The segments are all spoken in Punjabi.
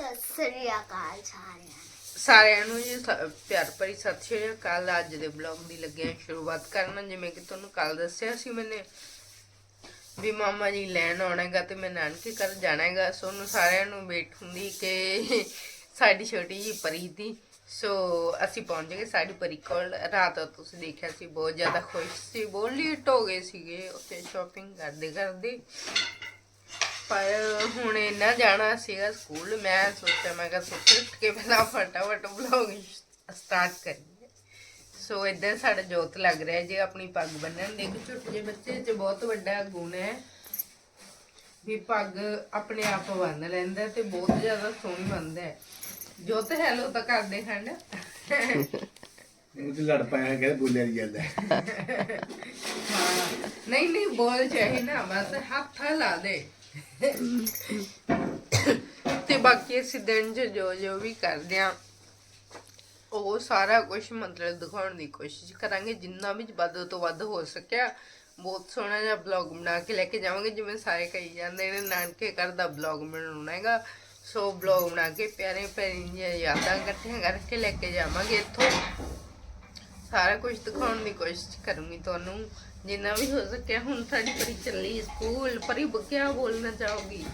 ਸਤਿ ਸ੍ਰੀ ਅਕਾਲ ਸਾਰਿਆਂ ਨੂੰ। ਸਾਰਿਆਂ ਨੂੰ ਜੀ ਸ- ਪਿਆਰ ਭਰੀ ਸਤਿ ਸ਼੍ਰੀ ਅਕਾਲ। ਅੱਜ ਦੇ ਬਲੌਗ ਦੀ ਲੱਗੇ ਹਾਂ ਸ਼ੁਰੂਆਤ ਕਰਨ। ਜਿਵੇਂ ਕਿ ਤੁਹਾਨੂੰ ਕੱਲ ਦੱਸਿਆ ਸੀ, ਮੈਨੇ ਵੀ ਮਾਮਾ ਜੀ ਲੈਣ ਆਉਣਾਗਾ ਤੇ ਮੈਂ ਨਾਨਕੇ ਘਰ ਜਾਣਾਗਾ। ਸੋ ਉਹਨੂੰ ਸਾਰਿਆਂ ਨੂੰ ਵੇਟ ਹੁੰਦੀ ਕਿ ਸਾਡੀ ਛੋਟੀ ਜੀ ਪਰੀ ਦੀ। ਸੋ ਅਸੀਂ ਪਹੁੰਚ ਗਏ ਸਾਡੀ ਪਰੀ ਕੋਲ। ਰਾਤ ਤੁਸੀਂ ਦੇਖਿਆ ਸੀ, ਬਹੁਤ ਜ਼ਿਆਦਾ ਖੁਸ਼ ਸੀ, ਬਹੁਤ ਲੇਟ ਹੋ ਗਏ ਸੀਗੇ। ਉੱਥੇ ਸ਼ਾਪਿੰਗ ਕਰਦੇ ਕਰਦੇ ਪਰ ਹੁਣ ਇਹਨਾਂ ਜਾਣਾ ਸੀਗਾ ਸਕੂਲ ਮੈਂ ਸੋਚਿਆ ਮੈਂ ਕਿਹਾ ਸੁੱਤੇ ਉੱਠ ਕੇ ਪਹਿਲਾਂ ਫਟਾਫਟ ਵਲੌਗ ਸਟਾਰਟ ਕਰੀਏ। ਸੋ ਇਦਾਂ ਸਾਡਾ ਜੋਤ ਲੱਗ ਰਿਹਾ ਜੀ ਆਪਣੀ ਪੱਗ ਬੰਨਣ। ਦੇ ਇੱਕ ਛੋਟੇ ਜਿਹੇ ਬੱਚੇ 'ਚ ਬਹੁਤ ਵੱਡਾ ਗੁਣ ਹੈ ਵੀ ਪੱਗ ਆਪਣੇ ਆਪ ਬੰਨ ਲੈਂਦਾ ਤੇ ਬਹੁਤ ਜ਼ਿਆਦਾ ਸੋਹਣੀ ਬੰਨਦਾ ਹੈ। ਜੋਤ ਹੈਲੋ ਤਾਂ ਕਰਦੇ ਹਨ। ਉਹ ਤੇ ਲੜ ਪਾਇਆ ਕਹਿੰਦੇ ਬੋਲਿਆ ਨਹੀਂ ਜਾਂਦਾ। ਹਾਂ। ਨਹੀਂ ਨਹੀਂ ਬੋਲ ਚਾਹੀ ਨਾ ਬਸ ਹੱਥ ਲਾ ਦੇ। ਤੇ ਬਾਕੀ ਅਸੀਂ ਦਿਨ 'ਚ ਜੋ ਜੋ ਵੀ ਕਰਦੇ ਆ ਉਹ ਸਾਰਾ ਕੁਝ ਮਤਲਬ ਦਿਖਾਉਣ ਦੀ ਕੋਸ਼ਿਸ਼ ਕਰਾਂਗੇ। ਜਿੰਨਾ ਵੀ ਵੱਧ ਤੋਂ ਵੱਧ ਹੋ ਸਕਿਆ, ਬਹੁਤ ਸੋਹਣਾ ਜਿਹਾ ਬਲੌਗ ਬਣਾ ਕੇ ਲੈ ਕੇ ਜਾਵਾਂਗੇ। ਜਿਵੇਂ ਸਾਰੇ ਕਹੀ ਜਾਂਦੇ ਨੇ, ਨਾਨਕੇ ਘਰ ਦਾ ਬਲੌਗ ਬਣਾਉਣਾ ਹੈਗਾ, ਸੋ ਬਲੌਗ ਬਣਾ ਕੇ ਪਿਆਰੇ ਪਿਆਰੀਆਂ ਯਾਦਾਂ ਇਕੱਠੀਆਂ ਕਰਕੇ ਲੈ ਕੇ ਜਾਵਾਂਗੇ ਇੱਥੋਂ। ਸਾਰਾ ਕੁਝ ਦਿਖਾਉਣ ਦੀ ਕੋਸ਼ਿਸ਼ ਕਰੂੰਗੀ ਤੁਹਾਨੂੰ। ਜਿੰਨਾ ਵੀ ਹੋ ਸਕਿਆ ਹੁਣ ਸਾਡੀ ਪਰੀ ਚੱਲੀ ਸਕੂਲ ਪਰੀ ਕਿਆ ਬੋਲਣਾ ਚਾਹੋਗੀ?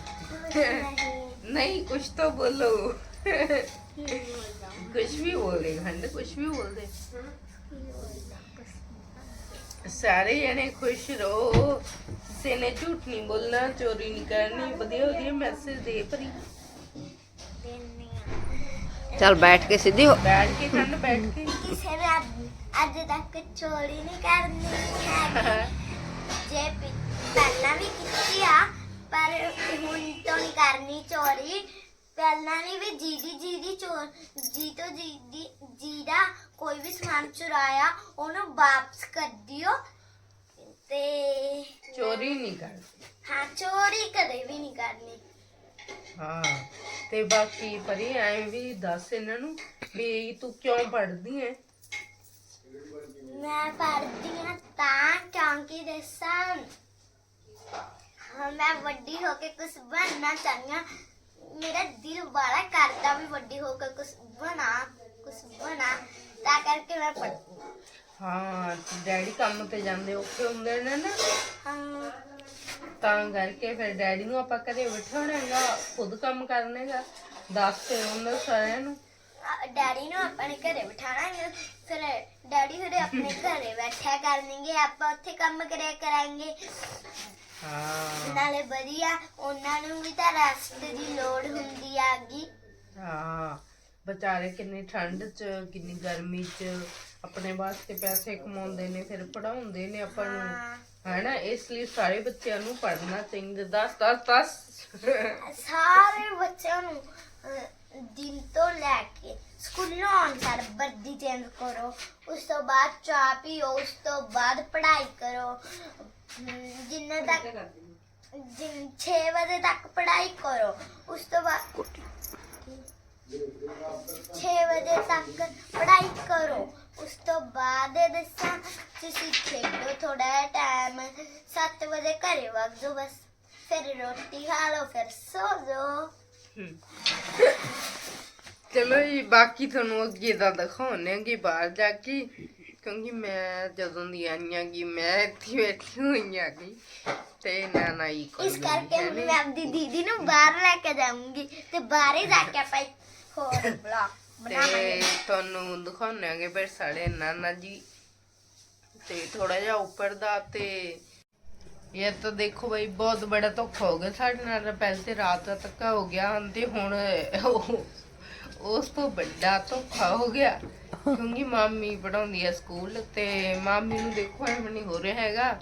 ਨਹੀਂ ਕੁਝ ਤਾਂ ਬੋਲੋ। ਕੁਝ ਵੀ ਬੋਲੇ ਖੰਡ ਕੁਝ ਵੀ ਬੋਲਦੇ ਸਾਰੇ ਜਣੇ ਖੁਸ਼ ਰਹੋ। ਕਿਸੇ ਨੇ ਝੂਠ ਨਹੀਂ ਬੋਲਣਾ ਚੋਰੀ ਨਹੀਂ ਕਰਨੀ। ਵਧੀਆ ਵਧੀਆ ਮੈਸੇਜ ਦੇ ਪਰੀ। ਚੱਲ ਬੈਠ ਕੇ ਸਿੱਧੀ ਹੋ ਬੈਠ ਕੇ ਖੰਡ ਬੈਠ ਕੇ। ਕਿਸੇ ਨੇ ਅੱਜ- ਤੱਕ ਚੋਰੀ ਨਹੀਂ ਕਰਨੀ ਹੈਗੀ। ਜੇ ਪਿ- ਪਹਿਲਾਂ ਵੀ ਕੀਤੀ ਆ ਪਰ ਹੁਣ ਤੋਂ ਨਹੀਂ ਕਰਨੀ ਚੋਰੀ। ਪਹਿਲਾਂ ਨਹੀਂ ਵੀ ਜੀਦੀ ਜੀਦੀ ਚੋਰ ਜੀ ਤੋਂ ਜੀਦੀ ਜੀ ਦਾ ਕੋਈ ਵੀ ਸਮਾਨ ਚੁਰਾਇਆ ਉਹਨੂੰ ਵਾਪਸ ਕਰ ਦਿਓ। ਤੇ ਚੋਰੀ ਨਹੀਂ ਕਰਨੀ। ਹਾਂ ਚੋਰੀ ਕਦੇ ਵੀ ਨਹੀਂ ਕਰਨੀ। ਹਾਂ ਤੇ ਬਾਕੀ ਪਰੀ ਐਂ ਵੀ ਦੱਸ ਇਹਨਾਂ ਨੂੰ ਵੀ ਤੂੰ ਕਿਉਂ ਪੜ੍ਹਦੀ ਐ? ਮੈਂ ਪੜ੍ਹਦੀ ਹਾਂ ਤਾਂ ਕਿਉਂਕਿ ਦੱਸਾਂ ਹਾਂ ਮੈਂ ਵੱਡੀ ਹੋ ਕੇ ਕੁਝ ਬਣਨਾ ਚਾਹੁੰਦੀ ਹਾਂ। ਮੇਰਾ ਦਿਲ ਬੜਾ ਕਰਦਾ ਵੀ ਵੱਡੀ ਹੋ ਕੇ ਕੁਝ ਬਣਾ ਕੁਝ ਬਣਾ ਤਾਂ ਕਰਕੇ ਮੈਂ ਪੜ੍ਹਦੀ ਹਾਂ। ਹਾਂ ਡੈਡੀ ਕੰਮ ਤੇ ਜਾਂਦੇ ਔਖੇ ਹੁੰਦੇ ਨੇ ਨਾ। ਹਾਂ। ਤਾਂ ਕਰਕੇ ਫਿਰ ਡੈਡੀ ਨੂੰ ਆਪਾਂ ਘਰੇ ਬਿਠਾਉਣਾਗਾ ਖੁਦ ਕੰਮ ਕਰਨੇਗਾ ਦੱਸ ਤੇ ਉਹਨਾਂ ਸਾਰਿਆਂ ਨੂੰ। ਡੈਡੀ ਨੂੰ ਆਪਣੇ ਘਰੇ ਬਿਠਾਣਾਂਗੇ ਫਿਰ ਡੈਡੀ ਫਿਰ ਆਪਣੇ ਘਰੇ ਬੈਠਿਆ ਕਰਨਗੇ। ਆਪਾਂ ਉੱਥੇ ਕੰਮ ਕਰਿਆ ਕਰਾਂਗੇ। ਹਾਂ। ਨਾਲੇ ਵਧੀਆ ਉਹਨਾਂ ਨੂੰ ਵੀ ਤਾਂ ਰੈਸਟ ਦੀ ਲੋੜ ਹੁੰਦੀ ਆਗੀ ਹਾਂ। ਵਿਚਾਰੇ ਕਿੰਨੀ ਠੰਡ 'ਚ ਕਿੰਨੀ ਗਰਮੀ 'ਚ ਆਪਣੇ ਵਾਸਤੇ ਪੈਸੇ ਕਮਾਉਂਦੇ ਨੇ ਫਿਰ ਪੜਾਉਂਦੇ ਨੇ ਆਪਾਂ ਨੂੰ। ਹੈਨਾ? ਇਸ ਲਈ ਸਾਰੇ ਬੱਚਿਆਂ ਨੂੰ ਪੜ੍ਹਨਾ ਚਾਹੀਦਾ। ਦਸ ਦਸ ਦਸ। ਸਾਰੇ ਬੱਚਿਆਂ ਨੂੰ ਦਿਨ ਤੋਂ ਲੈ ਕੇ ਸਕੂਲੋਂ ਆਉਣ ਤੱਕ ਵਰਦੀ ਚੇਂਜ ਕਰੋ ਉਸ ਤੋਂ ਬਾਅਦ ਚਾਹ ਪੀਓ ਉਸ ਤੋਂ ਬਾਅਦ ਪੜ੍ਹਾਈ ਕਰੋ ਹਮ, ਜਿੰਨੇ ਤੱਕ ਜਿੰਨ 6 ਵਜੇ ਤੱਕ ਪੜ੍ਹਾਈ ਕਰੋ ਉਸ ਤੋਂ ਬਾਅਦ 6 ਵਜੇ ਤੱਕ ਪੜ੍ਹਾਈ ਕਰੋ ਉਸ ਤੋਂ ਬਾਅਦ ਇਹ ਦੱਸਾਂ ਤੁਸੀਂ ਖੇਡੋ ਥੋੜਾ ਜਿਹਾ ਟਾਈਮ 7 ਵਜੇ ਘਰੇ ਵਗ ਜਾਓ ਬਸ ਫਿਰ ਰੋਟੀ ਖਾ ਲਓ ਫਿਰ ਸੋ ਜਾਓ ਚਲੋ ਜੀ ਬਾਕੀ ਤੁਹਾਨੂੰ ਅੱਗੇ ਦਾ ਦਿਖਾਉਣੇ ਆ ਕਿ ਬਾਹਰ ਜਾ ਕੇ ਕਿਉਂਕਿ ਮੈਂ ਜਦੋਂ ਦੀ ਆਈ ਆਂ ਕਿ ਮੈਂ ਇੱਥੇ ਬੈਠੀ ਹੋਈ ਆ ਗਈ ਤੇ ਨਾ ਨਾ ਹੀ ਕੋਈ ਇਸ ਕਰਕੇ ਹੁਣ ਮੈਂ ਆਪਦੀ ਦੀਦੀ ਨੂੰ ਬਾਹਰ ਲੈ ਕੇ ਜਾਊਂਗੀ ਤੇ ਬਾਹਰ ਹੀ ਜਾ ਕੇ ਆਪਾਂ ਇੱਕ ਹੋਰ ਬਲੌਗ ਬਣਾਵਾਂਗੇ। ਤੇ ਤੁਹਾਨੂੰ ਦਿਖਾਉਣੇ ਆਗੇ ਫਿਰ ਸਾਡੇ ਨਾਨਾ ਜੀ ਤੇ ਥੋੜਾ ਜਿਹਾ ਉੱਪਰ ਦਾ ਤੇ ਇਹ ਤਾਂ ਦੇਖੋ ਬਈ, ਬਹੁਤ ਬੜਾ ਧੋਖਾ ਹੋ ਗਿਆ ਸਾਡੇ ਨਾਲ ਪਹਿਲੇ ਤੇ ਰਾਤ ਤੱਕ ਹੋ ਗਿਆ ਤੇ ਹੁਣ ਉਸ ਤੋਂ ਵੱਡਾ ਧੋਖਾ ਹੋ ਗਿਆ। ਕਿਉਂਕਿ ਮਾਮੀ ਪੜਾਉਂਦੀ ਆ ਸਕੂਲ ਤੇ ਮਾਮੀ ਨੂੰ ਦੇਖੋ ਐਵੇਂ ਨਹੀਂ ਹੋ ਰਿਹਾ ਹੈਗਾ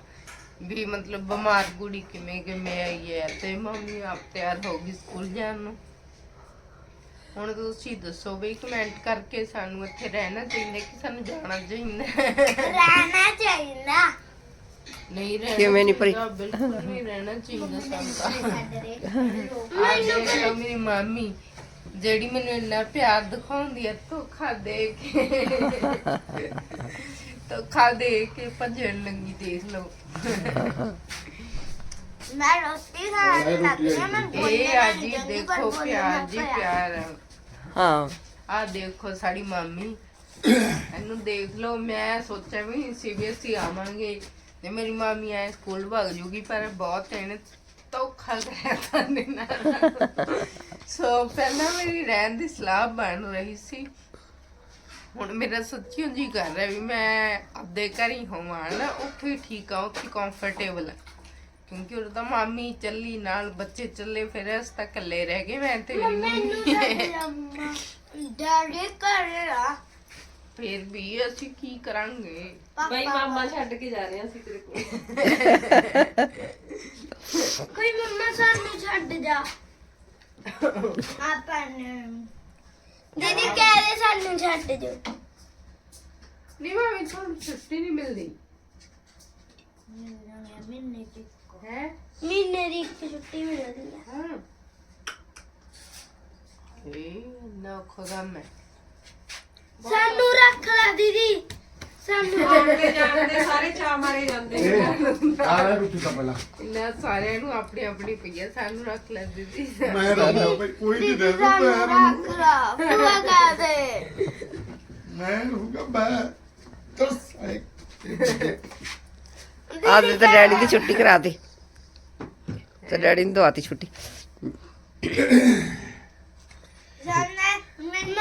ਵੀ ਮਤਲਬ ਬਿਮਾਰ ਕੁੜੀ ਕਿਵੇਂ ਕਿਵੇਂ ਆਈ ਹੈ ਤੇ ਮਾਮੀ ਆਪ ਤਿਆਰ ਹੋ ਗਈ ਸਕੂਲ ਜਾਣ ਨੂੰ। ਹੁਣ ਤੁਸੀਂ ਦੱਸੋ ਵੀ ਕਮੈਂਟ ਕਰਕੇ ਸਾਨੂੰ ਇੱਥੇ ਰਹਿਣਾ ਚਾਹੀਦਾ ਕਿ ਸਾਨੂੰ ਜਾਣਾ ਚਾਹੀਦਾ? ਰਹਿਣਾ ਚਾਹੀਦਾ। ਨਹੀਂ ਰਹਿਣਾ ਕਿਵੇਂ ਨੀ ਪਰੀ? ਚਾਹੀਦਾ, ਬਿਲਕੁਲ ਨਹੀਂ ਰਹਿਣਾ ਚਾਹੀਦਾ ਦੇਖ ਲਓ ਮੇਰੀ ਮਾਮੀ ਜਿਹੜੀ ਮੈਨੂੰ ਇੰਨਾ ਪਿਆਰ ਦਿਖਾਉਂਦੀ ਹੈ ਧੋਖਾ ਦੇ ਕੇ। ਧੋਖਾ ਦੇ ਕੇ ਭੱਜਣ ਲੱਗੀ ਦੇਖ ਲਓ। ਮੈਂ ਰੋਟੀ ਖਾਣ ਲੱਗ ਗਿਆ ਮੈਂ ਇਹ ਆ ਜੀ ਦੇਖੋ ਪਿਆਰ ਜੀ ਪਿਆ। ਪਿਆਰ। ਹਾਂ। ਆ ਦੇਖੋ ਸਾਡੀ ਮੰਮੀ। ਇਹਨੂੰ ਦੇਖ ਲਓ ਮੈਂ ਸੋਚਿਆ ਵੀ ਸੀਬੀਐਸਈ ਆਵਾਂਗੇ। ਤੇ ਮੇਰੀ ਮਾਮੀ ਐ ਸਕੂਲ ਭਗ ਜੂਗੀ ਪਰ ਬਹੁਤ ਇਹਨੇ ਧੋਖਾ ਕਰਿਆ ਤਾਂ ਨਾਲ। ਸੋ ਪਹਿਲਾਂ ਮੇਰੀ ਰਹਿਣ ਦੀ ਸਲਾਹ ਬਣ ਰਹੀ ਸੀ। ਹੁਣ ਮੇਰਾ ਸੱਚੀ ਜੀ ਕਰ ਰਿਹਾ ਵੀ ਮੈਂ ਆਪਦੇ ਘਰ ਹੀ ਹੋਵਾਂ ਨਾ ਉੱਥੇ ਠੀਕ ਆ ਉੱਥੇ ਕੰਫਰਟੇਬਲ ਆ। ਕਿਉਂਕਿ ਉਹ ਤਾਂ ਮਾਮੀ ਚੱਲੀ ਨਾਲ ਬੱਚੇ ਚੱਲੇ ਫਿਰ ਅਸੀਂ ਤਾਂ ਇਕੱਲੇ ਰਹਿ ਗਏ ਮੈਂ ਤੇ ਮੇਰੀ ਮੰਮੀ। ਡੈਡੀ ਘਰੇ ਆ। ਫਿਰ ਵੀ ਅਸੀਂ ਕੀ ਕਰਾਂਗੇ? ਬਈ ਮਾਮਾ ਛੱਡ ਕੇ ਜਾ ਰਹੇ ਸੀ ਤੇਰੇ ਕੋਲ। ਕੋਈ ਮੰਮਾ ਸਾਨੂੰ ਛੱਡ ਜਾ। ਆਪਾਂ ਨੂੰ। ਦੀਦੀ ਕਹਿ ਰਹੇ ਸਾਨੂੰ ਛੱਡ ਜਾ। ਨਹੀਂ ਮਾਮੀ ਤੁਹਾਨੂੰ ਛੁੱਟੀ ਨਹੀਂ ਮਿਲਦੀ। ਮਹੀਨੇ ਦੀ ਹੈ? ਮਹੀਨੇ ਦੀ ਇੱਕ ਛੁੱਟੀ ਮਿਲਦੀ ਆ। ਹਾਂ। ਇਹ ਨਾ ਖੁਦਮ ਹੈ। ਸਾਨੂੰ ਰੱਖ ਲੈ ਦੀਦੀ। ਸਾਨੂੰ ਆਉਂਦੇ ਜਾਂਦੇ। ਸਾਰੇ ਚਾ ਮਾਰੇ ਜਾਂਦੇ। ਇਹ ਆ ਲੈ ਰੋਟੀ ਦਾ ਪਹਿਲਾਂ। ਇਹਨਾਂ ਸਾਰਿਆਂ ਨੂੰ ਆਪਣੀ ਆਪਣੀ ਪਈਆ ਸਾਨੂੰ ਰੱਖ ਲੈ ਦਿੱਤੀ ਮੈਂ ਰਹੂੰਗਾ ਭਾਈ ਕੋਈ ਨਹੀਂ ਦੇ ਦੂੰ ਸਾਨੂੰ ਮੈਂ ਰੱਖ ਲਾ ਪੂਰਾ ਕਰ ਦੇ। ਮੈਂ ਰਹੂੰਗਾ ਮੈਂ ਤਰਸ ਆਏ ਆਦੇ ਤੇ ਡੈਡੀ ਦੀ। ਛੁੱਟੀ ਕਰਾ ਦੇ। ਤੇ ਡੈਡੀ ਨੂੰ ਦਵਾਤੀ ਛੁੱਟੀ। ਜਾਨਾ ਮੈਨੂੰ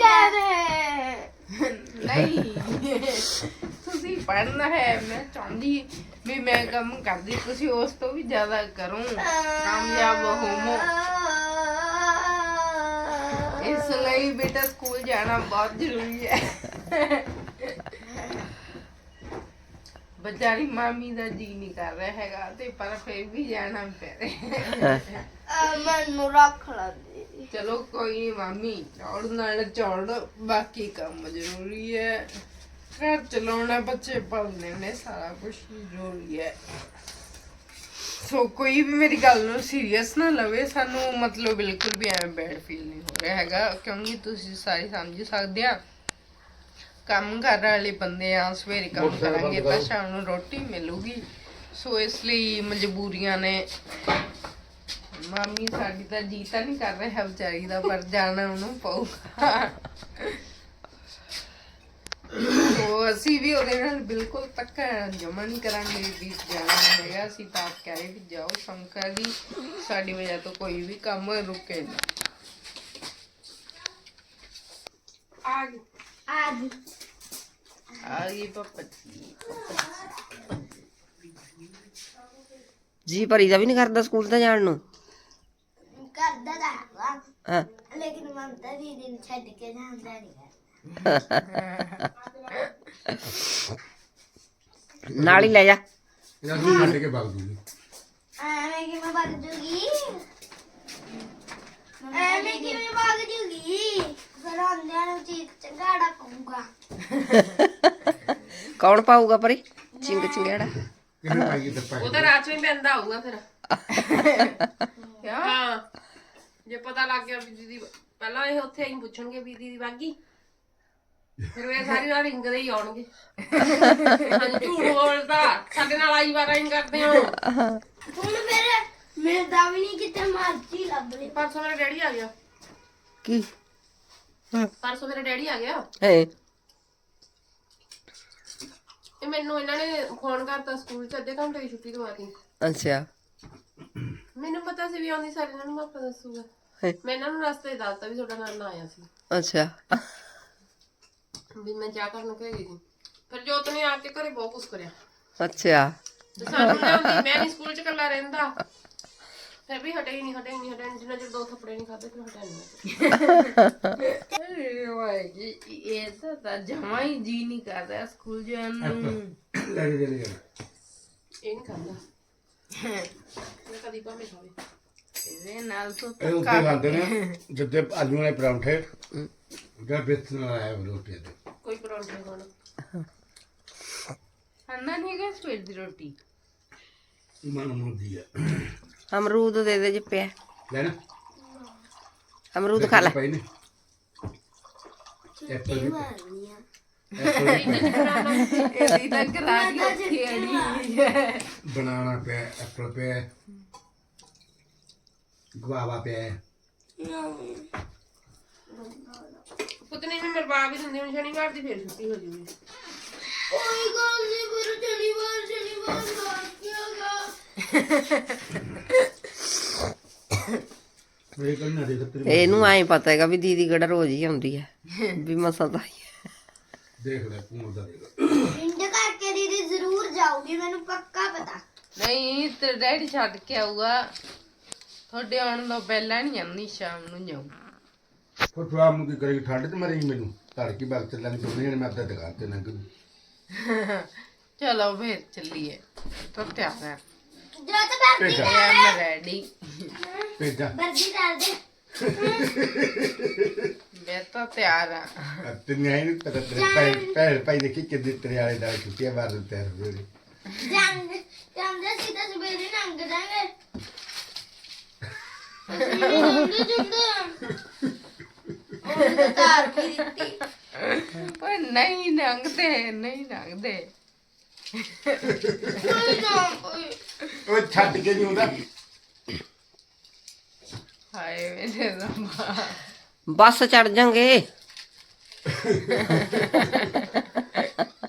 ਕਹਿ ਰਹੇ ਨਹੀਂ। ਤੁਸੀਂ ਪੜ੍ਹਨਾ ਹੈ, ਮੈਂ ਚਾਹੁੰਦੀ ਵੀ ਮੈਂ ਕੰਮ ਕਰਦੀ, ਤੁਸੀਂ ਉਸ ਤੋਂ ਵੀ ਜ਼ਿਆਦਾ ਕਰੋ। ਕਾਮਯਾਬ ਹੋਵੋ। ਇਸ ਲਈ ਬੇਟਾ ਸਕੂਲ ਜਾਣਾ ਬਹੁਤ ਜ਼ਰੂਰੀ ਹੈ। ਬਚਾਰੀ ਮਾਮੀ ਦਾ ਜੀ ਨਹੀਂ ਕਰ ਰਿਹਾ ਹੈਗਾ ਤੇ ਪਰ ਫਿਰ ਵੀ ਜਾਣਾ ਪੈ ਰਿਹਾ ਮੈਨੂੰ ਰੱਖ ਲਾ ਦੀਦੀ ਚਲੋ ਕੋਈ ਨਹੀਂ ਮਾਮੀ ਚੌੜ ਨਾਲ ਚੌੜ ਬਾਕੀ ਕੰਮ ਜ਼ਰੂਰੀ ਹੈ। ਘਰ ਚਲਾਉਣਾ ਬੱਚੇ ਪੜ੍ਹਨੇ ਨੇ ਸਾਰਾ ਕੁਝ ਜ਼ਰੂਰੀ ਹੈ। ਸੋ ਕੋਈ ਵੀ ਮੇਰੀ ਗੱਲ ਨੂੰ ਸੀਰੀਅਸ ਨਾ ਲਵੇ ਸਾਨੂੰ ਮਤਲਬ ਬਿਲਕੁਲ ਵੀ ਐਵੇਂ ਬੈਡ ਫੀਲ ਨਹੀਂ ਹੋ ਰਿਹਾ ਹੈਗਾ ਕਿਉਂਕਿ ਤੁਸੀਂ ਸਾਰੇ ਸਮਝ ਸਕਦੇ ਆ। ਕੰਮ ਕਰਨ ਵਾਲੇ ਬੰਦੇ ਆ ਸਵੇਰੇ ਕੰਮ ਕਰਾਂਗੇ ਤਾਂ। ਸ਼ਾਮ ਨੂੰ ਰੋਟੀ ਮਿਲੂਗੀ। ਸੋ ਇਸ ਲਈ ਮਜਬੂਰੀਆਂ ਨੇ ਮਾਮੀ ਸਾਡੀ ਤਾਂ ਜੀ ਤਾਂ ਨਹੀਂ ਕਰ ਰਿਹਾ ਵਿਚਾਰੀ ਦਾ ਪਰ ਜਾਣਾ ਉਹਨੂੰ ਪਊਗਾ। ਉਹ ਅਸੀਂ ਵੀ ਉਹਦੇ ਨਾਲ ਬਿਲਕੁਲ ਧੱਕਾ ਜਮਾ ਨਹੀਂ ਕਰਾਂਗੇ ਵੀ ਜਾਣਾ ਹੈਗਾ। ਅਸੀਂ ਤਾਂ ਆਪ ਕਹਿ ਰਹੇ ਵੀ ਜਾਓ ਸ਼ੰਕਰ ਦੀ ਸਾਡੀ ਵਜ੍ਹਾ ਤੋਂ ਕੋਈ ਵੀ ਕੰਮ ਰੁਕੇ ਨਾ। ਆ ਗਈ। ਆ ਗਈ ਆ ਗਈ ਪਪਾ ਜੀ। ਭਰੀ ਦਾ ਵੀ ਨਹੀਂ ਕਰਦਾ ਸਕੂਲ ਤਾਂ ਜਾਣ ਨੂੰ? ਕਰਦਾ ਹੈਗਾ ਹਾਂ। ਲੇਕਿਨ ਮਮਤਾ ਦੀਦੀ ਨੂੰ ਛੱਡ ਕੇ ਜਾਂਦਾ ਨਹੀਂ ਹੈ ਨਾਲ ਹੀ ਲੈ ਜਾ। ਇਹਨਾਂ ਨੂੰ ਛੱਡ ਕੇ ਭੱਜ ਦੂੰਗੀ ਐਵੇਂ ਕਿਵੇਂ ਭੱਜ ਜੂਗੀ? ਐਵੇਂ ਕਿਵੇਂ ਭੱਜ ਜੂਗੀ? ਫਿਰ ਆਂਦਿਆਂ ਨੂੰ ਚੀਕ ਚੰਗਾੜਾ ਪਊਗਾ। ਕੌਣ ਪਾਊਗਾ ਪਰੀ? ਚਿੰਗ ਚਿੰਗੜਾ। ਦੱਪਾ ਉਹ ਤਾਂ ਰਾਤ ਵਿੱਚ ਪੈਂਦਾ ਆਊਗਾ ਫਿਰ। ਕਿਆ ਹਾਂ। ਜੇ ਪਤਾ ਲੱਗ ਗਿਆ ਵੀ ਦੀਦੀ ਪਹਿਲਾਂ ਇਹ ਉੱਥੇ ਆਈ ਪੁੱਛਣਗੇ ਵੀ ਦੀਦੀ ਵਾਗੀ ਫਿਰ ਇਹ ਸਾਰੀ ਰਾਤ ਰਿੰਗਦੇ ਹੀ ਆਉਣਗੇ। ਹਾਂਜੀ ਝੂਠ ਬੋਲਦਾ। ਸਾਡੇ ਨਾਲ ਆਈ ਵਾਰ ਆਈ ਕਰਦੇ ਹੋ। ਹੁਣ ਫਿਰ ਮਿਲਦਾ ਵੀ ਨਹੀਂ ਕਿਤੇ ਮਰਜ਼ੀ ਲੱਭ ਲਈ ਪਰਸੋਂ ਮੇਰਾ ਡੈਡੀ ਆ ਗਿਆ। ਕੀ? ਪਰਸੋਂ ਮੇਰਾ ਡੈਡੀ ਆ ਗਿਆ। ਹੈ। ਇਹ ਮੈਨੂੰ ਇਹਨਾਂ ਨੇ ਫੋਨ ਕਰਤਾ ਸਕੂਲ ਚ ਅੱਧੇ ਘੰਟੇ ਦੀ ਛੁੱਟੀ ਦਵਾਤੀ ਅੱਛਾ। ਮੈਨੂੰ ਪਤਾ ਸੀ ਵੀ ਆਉਂਦੀ ਸਾਰੇ ਇਹਨਾਂ ਨੂੰ ਮਾਪਾ ਦੱਸੂਗਾ। ਮੈਂ ਇਹਨਾਂ ਨੂੰ ਰਸਤੇ ਦੱਸਤਾ ਵੀ ਤੁਹਾਡਾ ਨਾਨਾ ਆਇਆ ਸੀ। ਅੱਛਾ। ਵੀ ਮੈਂ ਜਾ ਕਰਨ ਨੂੰ ਗਈ ਸੀ। ਫਿਰ ਜੋਤ ਨੇ ਆ ਕੇ ਘਰੇ ਬਹੁਤ ਕੁਛ ਕਰਿਆ। ਅੱਛਾ। ਤੇ ਸਾਨੂੰ ਲਿਆਉਂਦੀ ਮੈਂ ਨਹੀਂ ਸਕੂਲ ਚ ਇਕੱਲਾ ਰਹਿੰਦਾ। ਫਿਰ ਵੀ ਹਟੇ ਹੀ ਨਹੀਂ ਹਟੇ ਹੀ ਨਹੀਂ ਹਟੇ ਨੀ, ਜਿੰਨਾ ਚਿਰ ਦੋ ਥੱਪੜੇ ਨਹੀਂ ਖਾਦੇ ਫਿਰ ਹਟਿਆ ਨਹੀਂ ਇਹ ਤਾਂ ਤਾਂ ਜਮਾ ਹੀ ਜੀ ਨਹੀਂ ਕਰ ਰਿਹਾ ਸਕੂਲ ਜਾਣ ਨੂੰ। ਲੈ ਕੇ ਚਲੇ ਜਾਣਾ। ਇਹ ਨਹੀਂ ਖਾਂਦਾ। ਇਹ ਕਦੀ ਭਾਵੇਂ ਖਾਵੇ। ਇਹਦੇ ਨਾਲ ਤੋਂ ਇਹ ਉੱਤੇ ਖਾਂਦੇ ਨੇ ਜਿੱਦੇ ਆਲੂ ਵਾਲੇ ਪਰੌਂਠੇ ਜਾਂ ਬੇਸਨ ਨਾਲ ਆਇਆ ਰੋਟੀ ਤੇ। ਕੋਈ ਪਰੌਂਠੇ ਨਹੀਂ ਖਾਣਾ। ਖਾਂਦਾ ਨਹੀਂ ਹੈਗਾ ਸਵੇਰ ਦੀ ਰੋਟੀ? ਮਨ ਮੁੰਦੀ ਹੈ ਅਮਰੂਦ ਦੇ ਦੇ ਜੇ ਪਿਆ। ਲੈਣਾ। ਅਮਰੂਦ ਖਾ ਲੈ ਪਈ ਨੇ। ਐਪਲ ਵੀ ਮਾਰਨੀਆਂ ਇਹਦੀ ਤਾਂ ਕਰਾਣੀ ਔਖੀ ਅੜੀ ਹੋਈ ਹੈ ਬਨਾਨਾ ਪਿਆ ਐਪਲ ਪਿਆ। ਗੁਆਵਾ ਪਿਆ। ਪੁੱਤਨੇ ਵੀ ਮਰਵਾ ਵੀ ਦਿੰਦੇ ਹੁਣ ਸ਼ਨੀਵਾਰ ਦੀ ਫੇਰ ਛੁੱਟੀ ਹੋ ਜੂਗੀ। ਕੋਈ ਗੱਲ ਨਹੀਂ ਗੁਰੂ ਸ਼ਨੀਵਾਰ ਸ਼ਨੀਵਾਰ ਮਾਰ ਮੇਰੇ ਤੇਰੀ ਇਹਨੂੰ ਐਂ ਪਤਾ ਹੈਗਾ ਵੀ ਦੀਦੀ ਕਿਹੜਾ ਰੋਜ਼ ਹੀ ਆਉਂਦੀ ਹੈ ਵੀ ਮਸਾ ਤਾਂ। ਦੇਖ ਲੈ ਪੂਰ ਦਾ। ਦੇਖ ਇੰਜ ਕਰਕੇ ਦੀਦੀ ਜ਼ਰੂਰ ਜਾਊਗੀ ਮੈਨੂੰ ਪੱਕਾ ਪਤਾ। ਨਹੀਂ ਤੇ ਡੈਡੀ ਛੱਡ ਕੇ ਆਊਗਾ। ਤੁਹਾਡੇ ਆਉਣ ਤੋਂ ਪਹਿਲਾਂ ਨਹੀਂ ਜਾਂਦੀ ਸ਼ਾਮ ਨੂੰ ਜਾਊ। ਫਿਰ ਤੂੰ ਨੂੰ ਕੀ ਕਰੇਗੀ ਠੰਡ ਤੇ ਮਰੇਗੀ ਮੈਨੂੰ। ਤੜਕੀ ਬਾਗ ਚੱਲਾਂਗੇ ਦੋਨੇ ਜਣੇ ਮੈਂ ਆਪਦਾ ਦੁਕਾਨ ਤੇ ਲੰਘ ਗਈ ਚਲੋ ਫੇਰ ਚੱਲੀਏ। ਤਾਂ ਤਿਆਰ ਹੈ ਜੋ ਤਾਂ ਐਮ ਰੈਡੀ ਭੇਜਾ। ਵਰਦੀ ਕਰ ਦੇ। ਮੈਂ ਤਾਂ ਤਿਆਰ ਹਾਂ ਤੇ ਨਹੀਂ ਨਹੀਂ ਪਤਾ ਤੇਰੇ ਪੈਰ ਪੈਰ ਪਾਈ ਦੇਖੀ ਕਿੱਦੇ ਤੇਰੇ ਵਾਲੇ ਦਾ ਛੁੱਟੀਆਂ ਮਾਰ ਦਿੱਤੇ ਆ ਫਿਰ ਜਾਂਦੇ ਜਾਂਦੇ ਸਿੱਧਾ ਸਵੇਰੇ ਲੰਘ ਜਾਾਂਗੇ ਅਸੀਂ ਜੁੰਦੇ ਉਹ ਤਾਰ ਕੀ ਦਿੱਤੀ। ਓਏ ਨਹੀਂ ਲੰਘਦੇ ਨਹੀਂ ਲੰਘਦੇ ਕੋਈ ਨਾ ਕੋਈ। ਉਹ ਛੱਡ ਕੇ ਨਹੀਂ ਹੁੰਦਾ ਹਾਏ ਮੇਰੇ ਰੱਬਾ ਬੱਸ ਚੜ ਜਾਂਗੇ।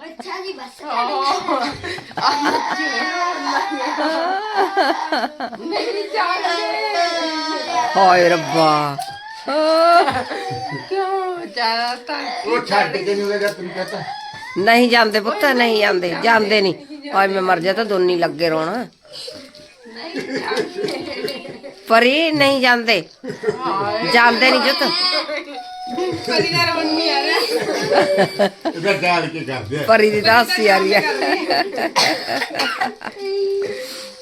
ਅੱਛਾ ਜੀ ਬਸ ਨਹੀਂ ਜਾਣਦੇ ਹਾਏ ਰੱਬਾ। ਕਿਉਂ ਤਾਂ ਉਹ ਛੱਡ ਕੇ ਨਹੀਂ ਜਦ ਤੈਨੂੰ ਕਹਤਾ ਨਹੀਂ ਜਾਂਦੇ ਪੁੱਤ ਨਹੀਂ ਜਾਂਦੇ ਜਾਂਦੇ ਨਹੀਂ। ਹਾਏ ਮੈਂ ਮਰ ਜਾ ਤਾਂ ਦੋਨੀ ਲੱਗੇ ਰੋਣਾ। ਪਰੀ ਨਹੀਂ ਜਾਂਦੇ ਜਾਂਦੇ ਨਹੀਂ ਜੁੱਤ ਪਰਿਵਾਰ ਬੰਨੀ ਆ ਰਿਹਾ ਇਹਦਾ ਗਾਲ ਕੇ ਕਰਦੇ ਆ ਪਰੀ ਦੀ ਤਾਂ ਹਾਸੀ ਆ ਰਹੀ ਹੈ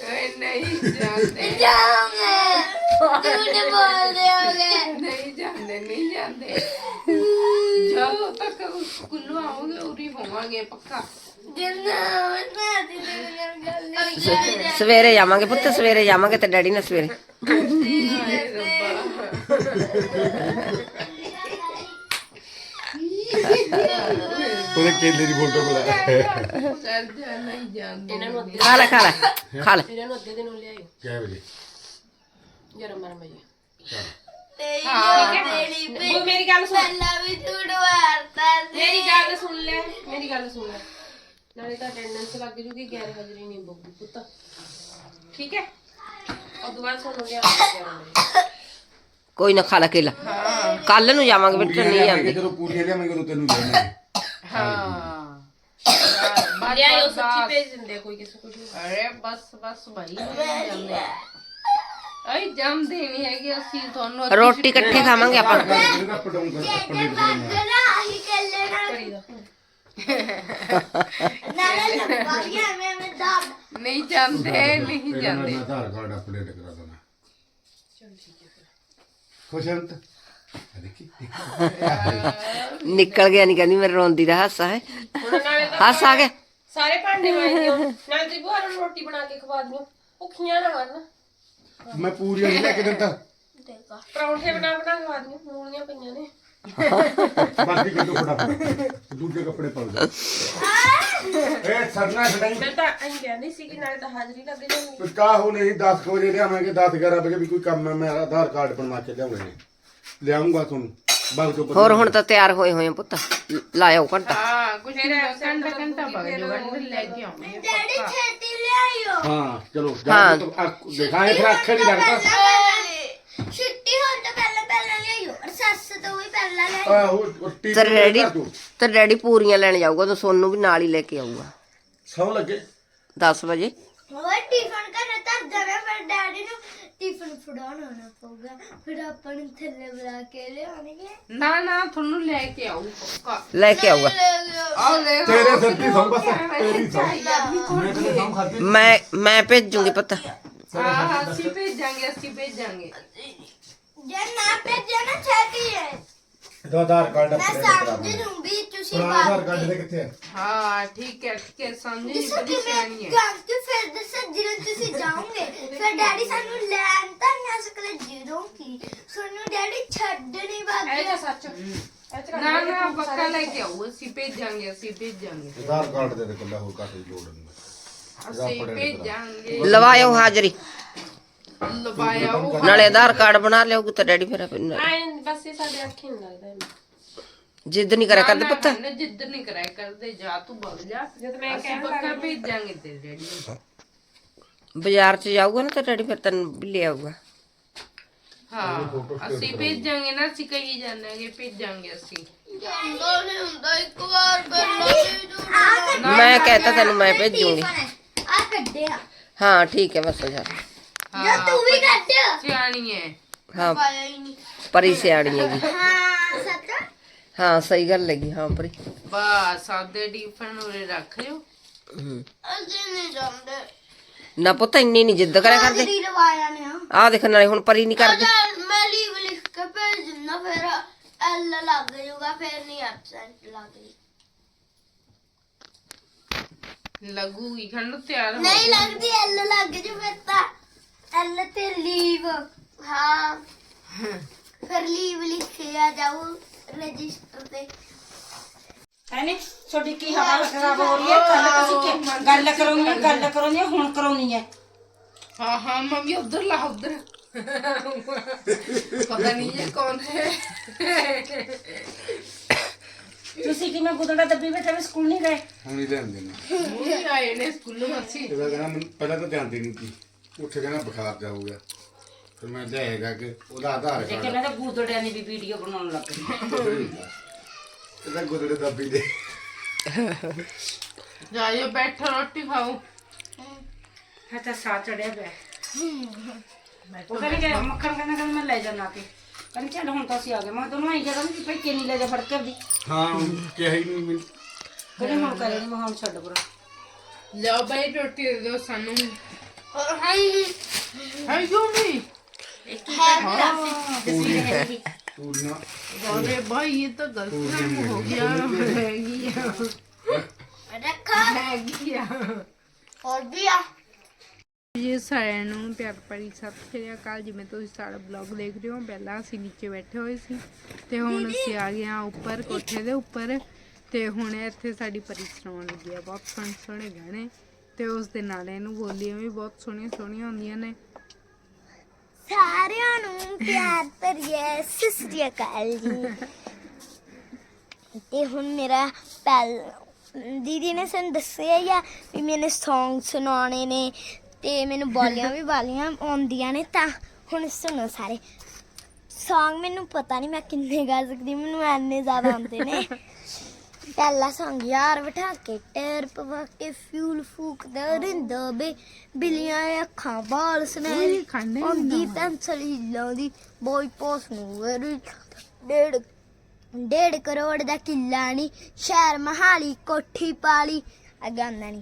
ਓਏ ਨਹੀਂ ਜਾਂਦੇ ਜਾਉਂਗੇ ਝੂਠ ਬੋਲਦੇ ਹੋਗੇ ਨਹੀਂ ਜਾਂਦੇ ਨਹੀਂ ਜਾਂਦੇ ਜਦੋਂ ਤੱਕ ਸਕੂਲੋਂ ਆਉਂਗੇ ਉਰੀ ਹੋਵਾਂਗੇ ਪੱਕਾ ਜਿੰਨਾ ਮੈਂ ਦੀ ਗੱਲ ਨਹੀਂ ਸਵੇਰੇ ਜਾਵਾਂਗੇ ਪੁੱਤ ਸਵੇਰੇ ਜਾਵਾਂਗੇ ਤੇ ਡੈਡੀ ਨਾਲ ਸਵੇਰੇ। ਉਹਦੇ ਕੇਲੇ ਦੀ ਫੋਟੋ ਬੁਲਾ ਚੱਲ ਜਾ ਨਹੀਂ ਜਾਂਦੇ ਇਹਨਾਂ ਨੂੰ ਅੱਧੇ ਖਾ ਲੈ ਖਾ ਲੈ ਖਾ ਲੈ। ਇਹਨਾਂ ਨੂੰ ਅੱਧੇ ਦਿਨ ਲਿਆਇਓ। ਕਿਹ ਵਜੇ? ਜਰਮ ਮਰਮ ਵਜੇ। ਤੇਰੀ ਉਹ ਮੇਰੀ ਗੱਲ ਸੁਣ। ਪਹਿਲਾਂ ਵੀ ਝੂਠ ਮਾਰਦਾ ਸੀ ਮੇਰੀ ਗੱਲ ਸੁਣ ਲੈ ਮੇਰੀ ਗੱਲ ਸੁਣ ਲੈ। ਨਾਲੇ ਤਾਂ ਅਟੈਂਡੈਂਸ ਲੱਗ ਜੂਗੀ ਗੈਰ ਹਾਜ਼ਰੀ ਨਹੀਂ ਬੋਗੂ ਪੁੱਤ। ਠੀਕ ਹੈ? ਉਹ ਦੁਬਾਰਾ ਸੁਣ ਗਿਆ ਕੋਈ ਨਾ ਖਾ ਲੈ ਕੇਲਾ। ਕੱਲ ਨੂੰ ਜਾਵਾਂਗੇ ਬੇਟਾ ਨਹੀਂ ਲਿਆਵਾਂਗੇ, ਜਾਂਦੇ ਜਦੋਂ ਪੂਰੀਆਂ ਲਿਆਵਾਂਗੇ ਉਦੋਂ ਤੈਨੂੰ ਦੇਵਾਂਗੇ ਹਾਂ। ਲਿਆਇਓ ਸੱਚੀ ਭੇਜ ਦਿੰਦੇ ਆ ਕੋਈ ਕਿਸੇ ਕੁਝ ਅਰੇ ਬਸ ਬਸ ਭਾਈ ਨਹੀਂ ਜਾਂਦੇ। ਅਈ ਜਾਂਦੇ ਨਹੀਂ ਹੈਗੇ ਅਸੀਂ ਤੁਹਾਨੂੰ। ਅੱਧੀ ਰੋਟੀ ਇਕੱਠੇ ਖਾਵਾਂਗੇ ਆਪਾਂ। ਇਹਦਾ ਪਟਾਉਂ ਕਰ ਪੱਲੇ ਗਲਾ ਹੀ ਕੱਲੇ ਨਾਲ ਨਾਲੇ ਲੱਗਾ ਗਿਆ ਮੈਂ ਮੈਂ ਦਾਬ ਨਹੀਂ ਜਾਂਦੇ ਨਹੀਂ ਜਾਂਦੇ। ਮੈਂ ਆਧਾਰ ਕਾਰਡ ਅਪਡੇਟ ਕਰਾ ਦੇਣਾ। ਖੁਸ਼ ਹਾਂ ਤਾਂ? ਦੇਖੀ ਦੇਖੀ। ਨਿਕਲ ਗਿਆ ਨਹੀਂ ਕਹਿੰਦੀ ਮੇਰੇ ਰੋਂਦੀ ਦਾ ਹਾਸਾ ਹੈ। ਹਾਸ ਆ ਗਿਆ। ਸਾਰੇ ਭਾਂਡੇ ਮਾਂਜਿਓ ਨਾਲੇ ਤੇ ਬੁਹਾਰਾਂ ਨੂੰ ਰੋਟੀ ਬਣਾ ਕੇ ਖਵਾ ਦਿਓ। ਭੁੱਖੀਆਂ ਨਾ ਮਰਨ। ਮੈਂ ਪੂਰੀਆਂ ਨਹੀਂ ਲੈ ਕੇ ਦਿੰਦਾ। ਦੇਖਾ ਪਰੌਂਠੇ ਬਣਾ ਬਣਾ ਖਵਾ ਦਿਓ। ਮੂਲੀਆਂ ਪਈਆਂ ਨੇ। ਬਾਕੀ ਕਿਦੋਂ ਫਟਾਫਟ ਦੂਜੇ ਕੱਪੜੇ ਪਾ ਦੇ ਇਹ ਸਰਨਾ ਛਡਾਈ ਮੈਂ ਤਾਂ ਐਂ ਕਹਿੰਦੀ ਸੀ ਕਿ ਨਾਲੇ ਤਾਂ ਹਾਜ਼ਰੀ ਲੱਗ ਜਾਊਗੀ ਕਾ ਹੋ ਨਹੀਂ 10 ਵਜੇ ਲਿਆਵਾਂਗੇ 10 11 ਵਜੇ ਵੀ ਕੋਈ ਕੰਮ ਹੈ ਮੇਰਾ ਆਧਾਰ ਕਾਰਡ ਬਣਵਾ ਕੇ ਲਿਆਉਣੇ ਨੇ ਲਿਆਉਂਗਾ ਤੁਹਾਨੂੰ ਬਾਗ ਤੋਂ ਹੋਰ ਹੁਣ ਤਾਂ ਤਿਆਰ ਹੋਏ ਹੋਏ ਆ ਪੁੱਤ। ਲਾਇਓ ਘੰਟਾ। ਹਾਂ ਕੁਝ ਘੰਟਾ ਘੰਟਾ ਬਗ ਜੂਗਾ ਲੈ ਕੇ ਆਉਂਗੇ ਡੈਡੀ ਛੇਤੀ ਲਿਆਇਓ। ਹਾਂ ਚਲੋ ਜਾ ਕੇ ਤਾਂ ਦਿਖਾਏ ਫਿਰ ਅੱਖੇ ਨਹੀਂ ਲੱਗਦਾ। ਛੁੱਟੀ ਹੋਣ ਤੋਂ ਪਹਿਲਾਂ ਪਹਿਲਾਂ ਲਿਆਇਓ ਔਰ ਸੱਸ ਤੋਂ ਵੀ ਪਹਿਲਾਂ ਲਿਆਇਓ ਆਹੋ ਉਹ ਟੀਵੀ ਤੇ ਡੈਡੀ ਕਰ ਦਿਓ। ਤੇ ਡੈਡੀ ਪੂਰੀਆਂ ਲੈਣ ਜਾਊਗਾ ਤਾਂ ਸੋਨੂੰ ਵੀ ਨਾਲ ਹੀ ਲੈ ਕੇ ਆਊਗਾ। ਸੌ ਲੱਗੇ? 10 ਵਜੇ। ਹੋਰ ਟਿਫਨ ਕਰਨਾ ਤਾਂ ਜਾਣਾ ਫਿਰ ਡੈਡੀ ਨੂੰ ਟਿਫਨ ਫੜਾਉਣਾ ਨਾ ਪਊਗਾ। ਫਿਰ ਆਪਾਂ ਨੂੰ ਥੱਲੇ ਬੁਲਾ ਕੇ ਲਿਆਉਣਗੇ। ਨਾ ਨਾ ਤੁਹਾਨੂੰ ਲੈ ਕੇ ਆਉ ਪੱਕਾ। ਲੈ ਕੇ ਆਊਗਾ। ਆਓ ਲੈ ਤੇਰੇ ਸਿਰ ਦੀ ਸੌ ਬਸ ਤੇਰੀ ਸੌ। ਮੈਂ ਮੈਂ ਮੈਂ ਭੇਜੂਗੀ ਪੁੱਤ। ਹਾਂ ਅਸੀਂ ਭੇਜਾਂਗੇ ਅਸੀਂ ਭੇਜਾਂਗੇ। ਜੇ ਨਾ ਭੇਜਿਆ ਨਾ ਛੇਤੀ ਹੈ। ਦੋ ਆਧਾਰ ਕਾਰਡ ਮੈਂ ਅਪਡੇਟ ਕਰਾ ਸਮਝ ਦੇਣਾ ਲੂੰਗੀ ਤੁਸੀਂ ਪੁਰਾਣਾ ਆਧਾਰ ਬਾਤ ਕਾਰਡ ਦੇ ਕਿੱਥੇ ਹੈ ਹਾਂ ਠੀਕ ਹੈ ਠੀਕ ਹੈ ਸਮਝ ਨਹੀਂ ਦੱਸੋ ਕਿ ਮੈਂ ਪਰੇਸ਼ਾਨੀ ਹੈ। ਗੱਲ ਤੇ ਫਿਰ ਦੱਸੋ ਜਦੋਂ ਤੁਸੀਂ ਜਾਓਗੇ। ਫਿਰ ਡੈਡੀ ਸਾਨੂੰ ਲੈਣ ਤਾਂ ਨਹੀਂ ਆ ਸਕਦਾ ਜਦੋਂ ਕਿ ਸਾਨੂੰ ਡੈਡੀ ਛੱਡ ਨਹੀਂ ਇਹ ਤਾਂ ਬਾਕੀ ਸੱਚ। ਨਾ ਨਾ ਪੱਕਾ ਲੈ ਕੇ ਆਓ ਅਸੀਂ ਭੇਜਾਂਗੇ ਅਸੀਂ ਭੇਜਾਂਗੇ। ਆਧਾਰ ਕਾਰਡ ਦੇ ਦੇ ਕੱਲਾ ਹੋਰ ਕਾਸੇ ਦੀ ਲੋੜ ਨਹੀਂ। ਅਸੀਂ ਭੇਜਾਂਗੇ। ਲਵਾਇਓ ਹਾਜ਼ਰੀ। ਲਵਾਇਆ ਉਹ ਨਾਲੇ ਆਧਾਰ ਕਾਰਡ ਬਣਾ ਲਿਓ ਤਾਂ ਡੈਡੀ ਫਿਰ ਆਏ ਬਸ ਇਹ ਸਾਡੇ ਅੱਖੀ ਨਹੀਂ ਲੱਗਦਾ ਇਹਨੂੰ। ਜਿੱਦ ਨਹੀਂ ਕਰਿਆ ਕਰਦੇ ਪੁੱਤ। ਨਾ ਜਿੱਦ ਨਹੀਂ ਕਰਾਇਆ ਕਰਦੇ ਜਾ ਤੂੰ ਬਗ ਜਾ। ਜਦ ਮੈਂ ਅਸੀਂ ਪੱਕਾ ਭੇਜਾਂਗੇ ਤੇਰੇ ਡੈਡੀ ਨੂੰ। ਬਾਜ਼ਾਰ 'ਚ ਜਾਊਗਾ ਨਾ ਤਾਂ ਡੈਡੀ ਫਿਰ ਤੈਨੂੰ ਵੀ ਲੈ ਆਊਗਾ। ਹਾਂ ਅਸੀਂ ਭੇਜਾਂਗੇ ਨਾ ਅਸੀਂ ਕਹੀ ਜਾਣਾਂਗੇ ਭੇਜਾਂਗੇ ਅਸੀਂ। ਮੈਂ ਕਹਿਤਾ ਤੈਨੂੰ ਮੈਂ ਭੇਜੂਗੀ। ਆ ਹਾਂ ਠੀਕ ਹੈ ਬਸ ਜਾ। ਜੋ ਤੂੰ ਵੀ ਕੱਢ। ਸਿਆਣੀ ਹੈ। ਹਾਂ। ਪਾਇਆ ਹੀ ਨਹੀਂ। ਪਰੀ ਸਿਆਣੀ ਹੈਗੀ। ਹਾਂ ਸੱਚ? ਹਾਂ ਸਹੀ ਗੱਲ ਲੱਗੀ ਹਾਂ ਪਰੀ। ਬਸ ਆਦੇ ਟਿਫਨ ਉਰੇ ਰੱਖ ਲਿਓ। ਹੂੰ। ਅਸੀਂ ਨਹੀਂ ਜਾਂਦੇ। ਨਾ ਪੁੱਤ ਇੰਨੀ ਨਹੀਂ ਜਿੱਦ ਕਰਿਆ ਕਰਦੇ। ਹਾਜ਼ਰੀ ਲਵਾਇਆ ਨੇ ਆ ਆਹ ਦੇਖ ਨਾਲੇ ਹੁਣ ਪਰੀ ਨਹੀਂ ਕਰਦੀ। ਅਗਰ ਮੈਂ ਲੀਵ ਲਿਖ ਕੇ ਭੇਜ ਦਿੰਦਾ ਫਿਰ ਐਲ ਲੱਗ ਜਾਊਗਾ ਫਿਰ ਨਹੀਂ ਐਬਸੈਂਟ ਲੱਗਦੀ ਲੱਗੂਗੀ ਖੰਡ ਤਿਆਰ ਹੋ ਨਹੀਂ ਲੱਗਦੀ ਐਲ ਲੱਗ ਜੂ ਫਿਰ ਤਾਂ ਐਲ ਤੇ ਲੀਵ ਹਾਂ ਫਿਰ ਲੀਵ ਲਿਖਿਆ ਜਾਊ ਰਜਿਸਟਰ ਤੇ ਹੈਨੀ ਤੁਹਾਡੀ ਕੀ ਹਵਾ ਖਰਾਬ ਹੋ ਰਹੀ ਹੈ ਕੱਲ ਤੁਸੀਂ ਕੀ ਗੱਲ ਕਰਾਉਣੀ ਹੈ ਗੱਲ ਕਰਾਉਣੀ ਹੈ ਹੁਣ ਕਰਾਉਣੀ ਹੈ ਹਾਂ ਹਾਂ ਮੰਮੀ ਉਧਰ ਲਾ ਉਧਰ ਪਤਾ ਨਹੀਂ ਇਹ ਕੌਣ ਹੈ ਤੁਸੀਂ ਕਿਵੇਂ ਗੁਦੜਾ ਦੱਬੀ ਬੈਠੇ ਵੀ ਸਕੂਲ ਨਹੀਂ ਗਏ? ਹੁਣ ਹੀ ਲੈਣ ਦੇਣਾ। ਮੂੰਹ ਆਏ ਨੇ ਸਕੂਲੋਂ ਅਸੀਂ ਇਹਦਾ ਕਹਿੰਦਾ ਮੈਨੂੰ ਪਹਿਲਾਂ ਤਾਂ ਧਿਆਨ ਨਹੀਂ ਸੀ। ਉੱਥੇ ਕਹਿੰਦਾ ਬੁਖਾਰ ਜਾ ਹੋ ਗਿਆ। ਫਿਰ ਮੈਂ ਲਿਆਏਗਾ ਕਿ ਉਹਦਾ ਆਧਾਰ ਤੇ ਕਾਰਡ। ਕਹਿੰਦਾ ਤਾਂ ਗੁਦੜਿਆਂ ਦੀ ਵੀ ਵੀਡੀਓ ਬਣਾਉਣ ਲੱਗ ਗਈ ਇਹਦਾ ਗੁਦੜੇ ਦੱਬੀ ਦੇ। ਜਾਇਓ ਬੈਠੋ ਰੋਟੀ ਖਾਓ। ਹਾਂ ਤਾਂ ਸਾਹ ਚੜਿਆ ਪਿਆ। ਉਹ ਕਹਿੰਦੇ ਕਿ ਮੱਖਣ ਕਹਿੰਦਾ ਕਹਿੰਦਾ ਮੈਂ ਲੈ ਜਾਣਾ ਕੇ। ਕਹਿੰਦੇ ਚੱਲ ਹੁਣ ਤਾਂ ਅਸੀਂ ਆ ਗਏ ਮੈਂ ਤੁਹਾਨੂੰ ਆਈ ਜਗ੍ਹਾ ਨਹੀਂ ਭਾਈ ਕਿੰਨੀ ਲੈ ਜਾ ਫੜ ਕੇ ਆਪਦੀ ਹਾਂ ਕਿਹਾ ਹੀ ਨਹੀਂ ਮੈਨੂੰ ਕਹਿੰਦੇ ਹੁਣ ਕਰੇ ਨਹੀਂ ਮੈਂ ਹੁਣ ਛੱਡ ਪਰਾਂ ਲਿਆਓ ਬਈ ਰੋਟੀ ਦੇ ਦਿਓ ਸਾਨੂੰ ਔਰ ਹਾਈ ਹੈ ਕਿਉਂ ਨਹੀਂ ਪੂਰੀਆਂ अरे भाई ये तो गलत हो गया हैगी ਰੱਖਾ हैगी ਹੋਰ ਵੀ ਆ ਜੀ ਸਾਰਿਆਂ ਨੂੰ ਪਿਆਰ ਭਰੀ ਸਤਿ ਸ਼੍ਰੀ ਅਕਾਲ। ਜਿਵੇਂ ਤੁਸੀਂ ਸਾਡਾ ਬਲੌਗ ਦੇਖ ਰਹੇ ਹੋ ਪਹਿਲਾਂ ਅਸੀਂ ਨੀਚੇ ਬੈਠੇ ਹੋਏ ਸੀ ਤੇ ਹੁਣ ਅਸੀਂ ਆ ਗਏ ਹਾਂ ਉੱਪਰ ਕੋਠੇ ਦੇ ਉੱਪਰ ਤੇ ਹੁਣ ਇੱਥੇ ਸਾਡੀ ਪਰੀ ਸੁਣਾਉਣ ਲੱਗੀ ਆ। ਬਹੁਤ ਸੋਹਣੇ ਸੋਹਣੇ ਗਾਣੇ ਤੇ ਉਸ ਦੇ ਨਾਲ ਇਹਨੂੰ ਬੋਲੀਆਂ ਵੀ ਬਹੁਤ ਸੋਹਣੀਆਂ ਸੋਹਣੀਆਂ ਹੁੰਦੀਆਂ ਨੇ। ਸਾਰਿਆਂ ਨੂੰ ਪਿਆਰ ਭਰੀਏ। ਸਤਿ ਸ੍ਰੀ ਅਕਾਲ ਜੀ। ਤੇ ਹੁਣ ਮੇਰਾ ਪਹਿਲ ਦੀਦੀ ਨੇ ਸਾਨੂੰ ਦੱਸਿਆ ਹੀ ਆ ਵੀ ਮੈਨੇ Song ਸੁਣਾਉਣੇ ਨੇ। ਤੇ ਮੈਨੂੰ ਬੋਲੀਆਂ ਵੀ ਵਾਲੀਆਂ ਆਉਂਦੀਆਂ ਨੇ ਤਾਂ ਹੁਣ ਸੁਣੋ ਸਾਰੇ। Song ਮੈਨੂੰ ਪਤਾ ਨਹੀਂ ਮੈਂ ਕਿੰਨੇ ਗਾ ਸਕਦੀ ਮੈਨੂੰ ਐਨੇ ਜ਼ਿਆਦਾ ਆਉਂਦੇ ਨੇ। ਪਹਿਲਾ Song ਯਾਰ ਬਿਠਾ ਕੇ ਟਾਇਰ ਪਵਾ ਕੇ ਫਿਊਲ ਫੂਕਦਾ ਰਿੰਦਾ ਬੇ ਬਿਲੀਆਂ ਅੱਖਾਂ ਬਾਲ ਸੁਨਹਿਰੀ ਆਉਂਦੀ ਪੈਨਸਲ ਹਿੱਲਾਉਂਦੀ ਬੋਈ ਪੋਸ ਨੂੰ ਵਰੀ। ਡੇਢ ਡੇਢ ਕਰੋੜ ਦਾ ਕਿੱਲਾ ਨਹੀਂ ਸ਼ਹਿਰ ਮਹਾਲੀ ਕੋਠੀ ਪਾਲੀ। ਅਗਾਨਾ ਨਹੀਂ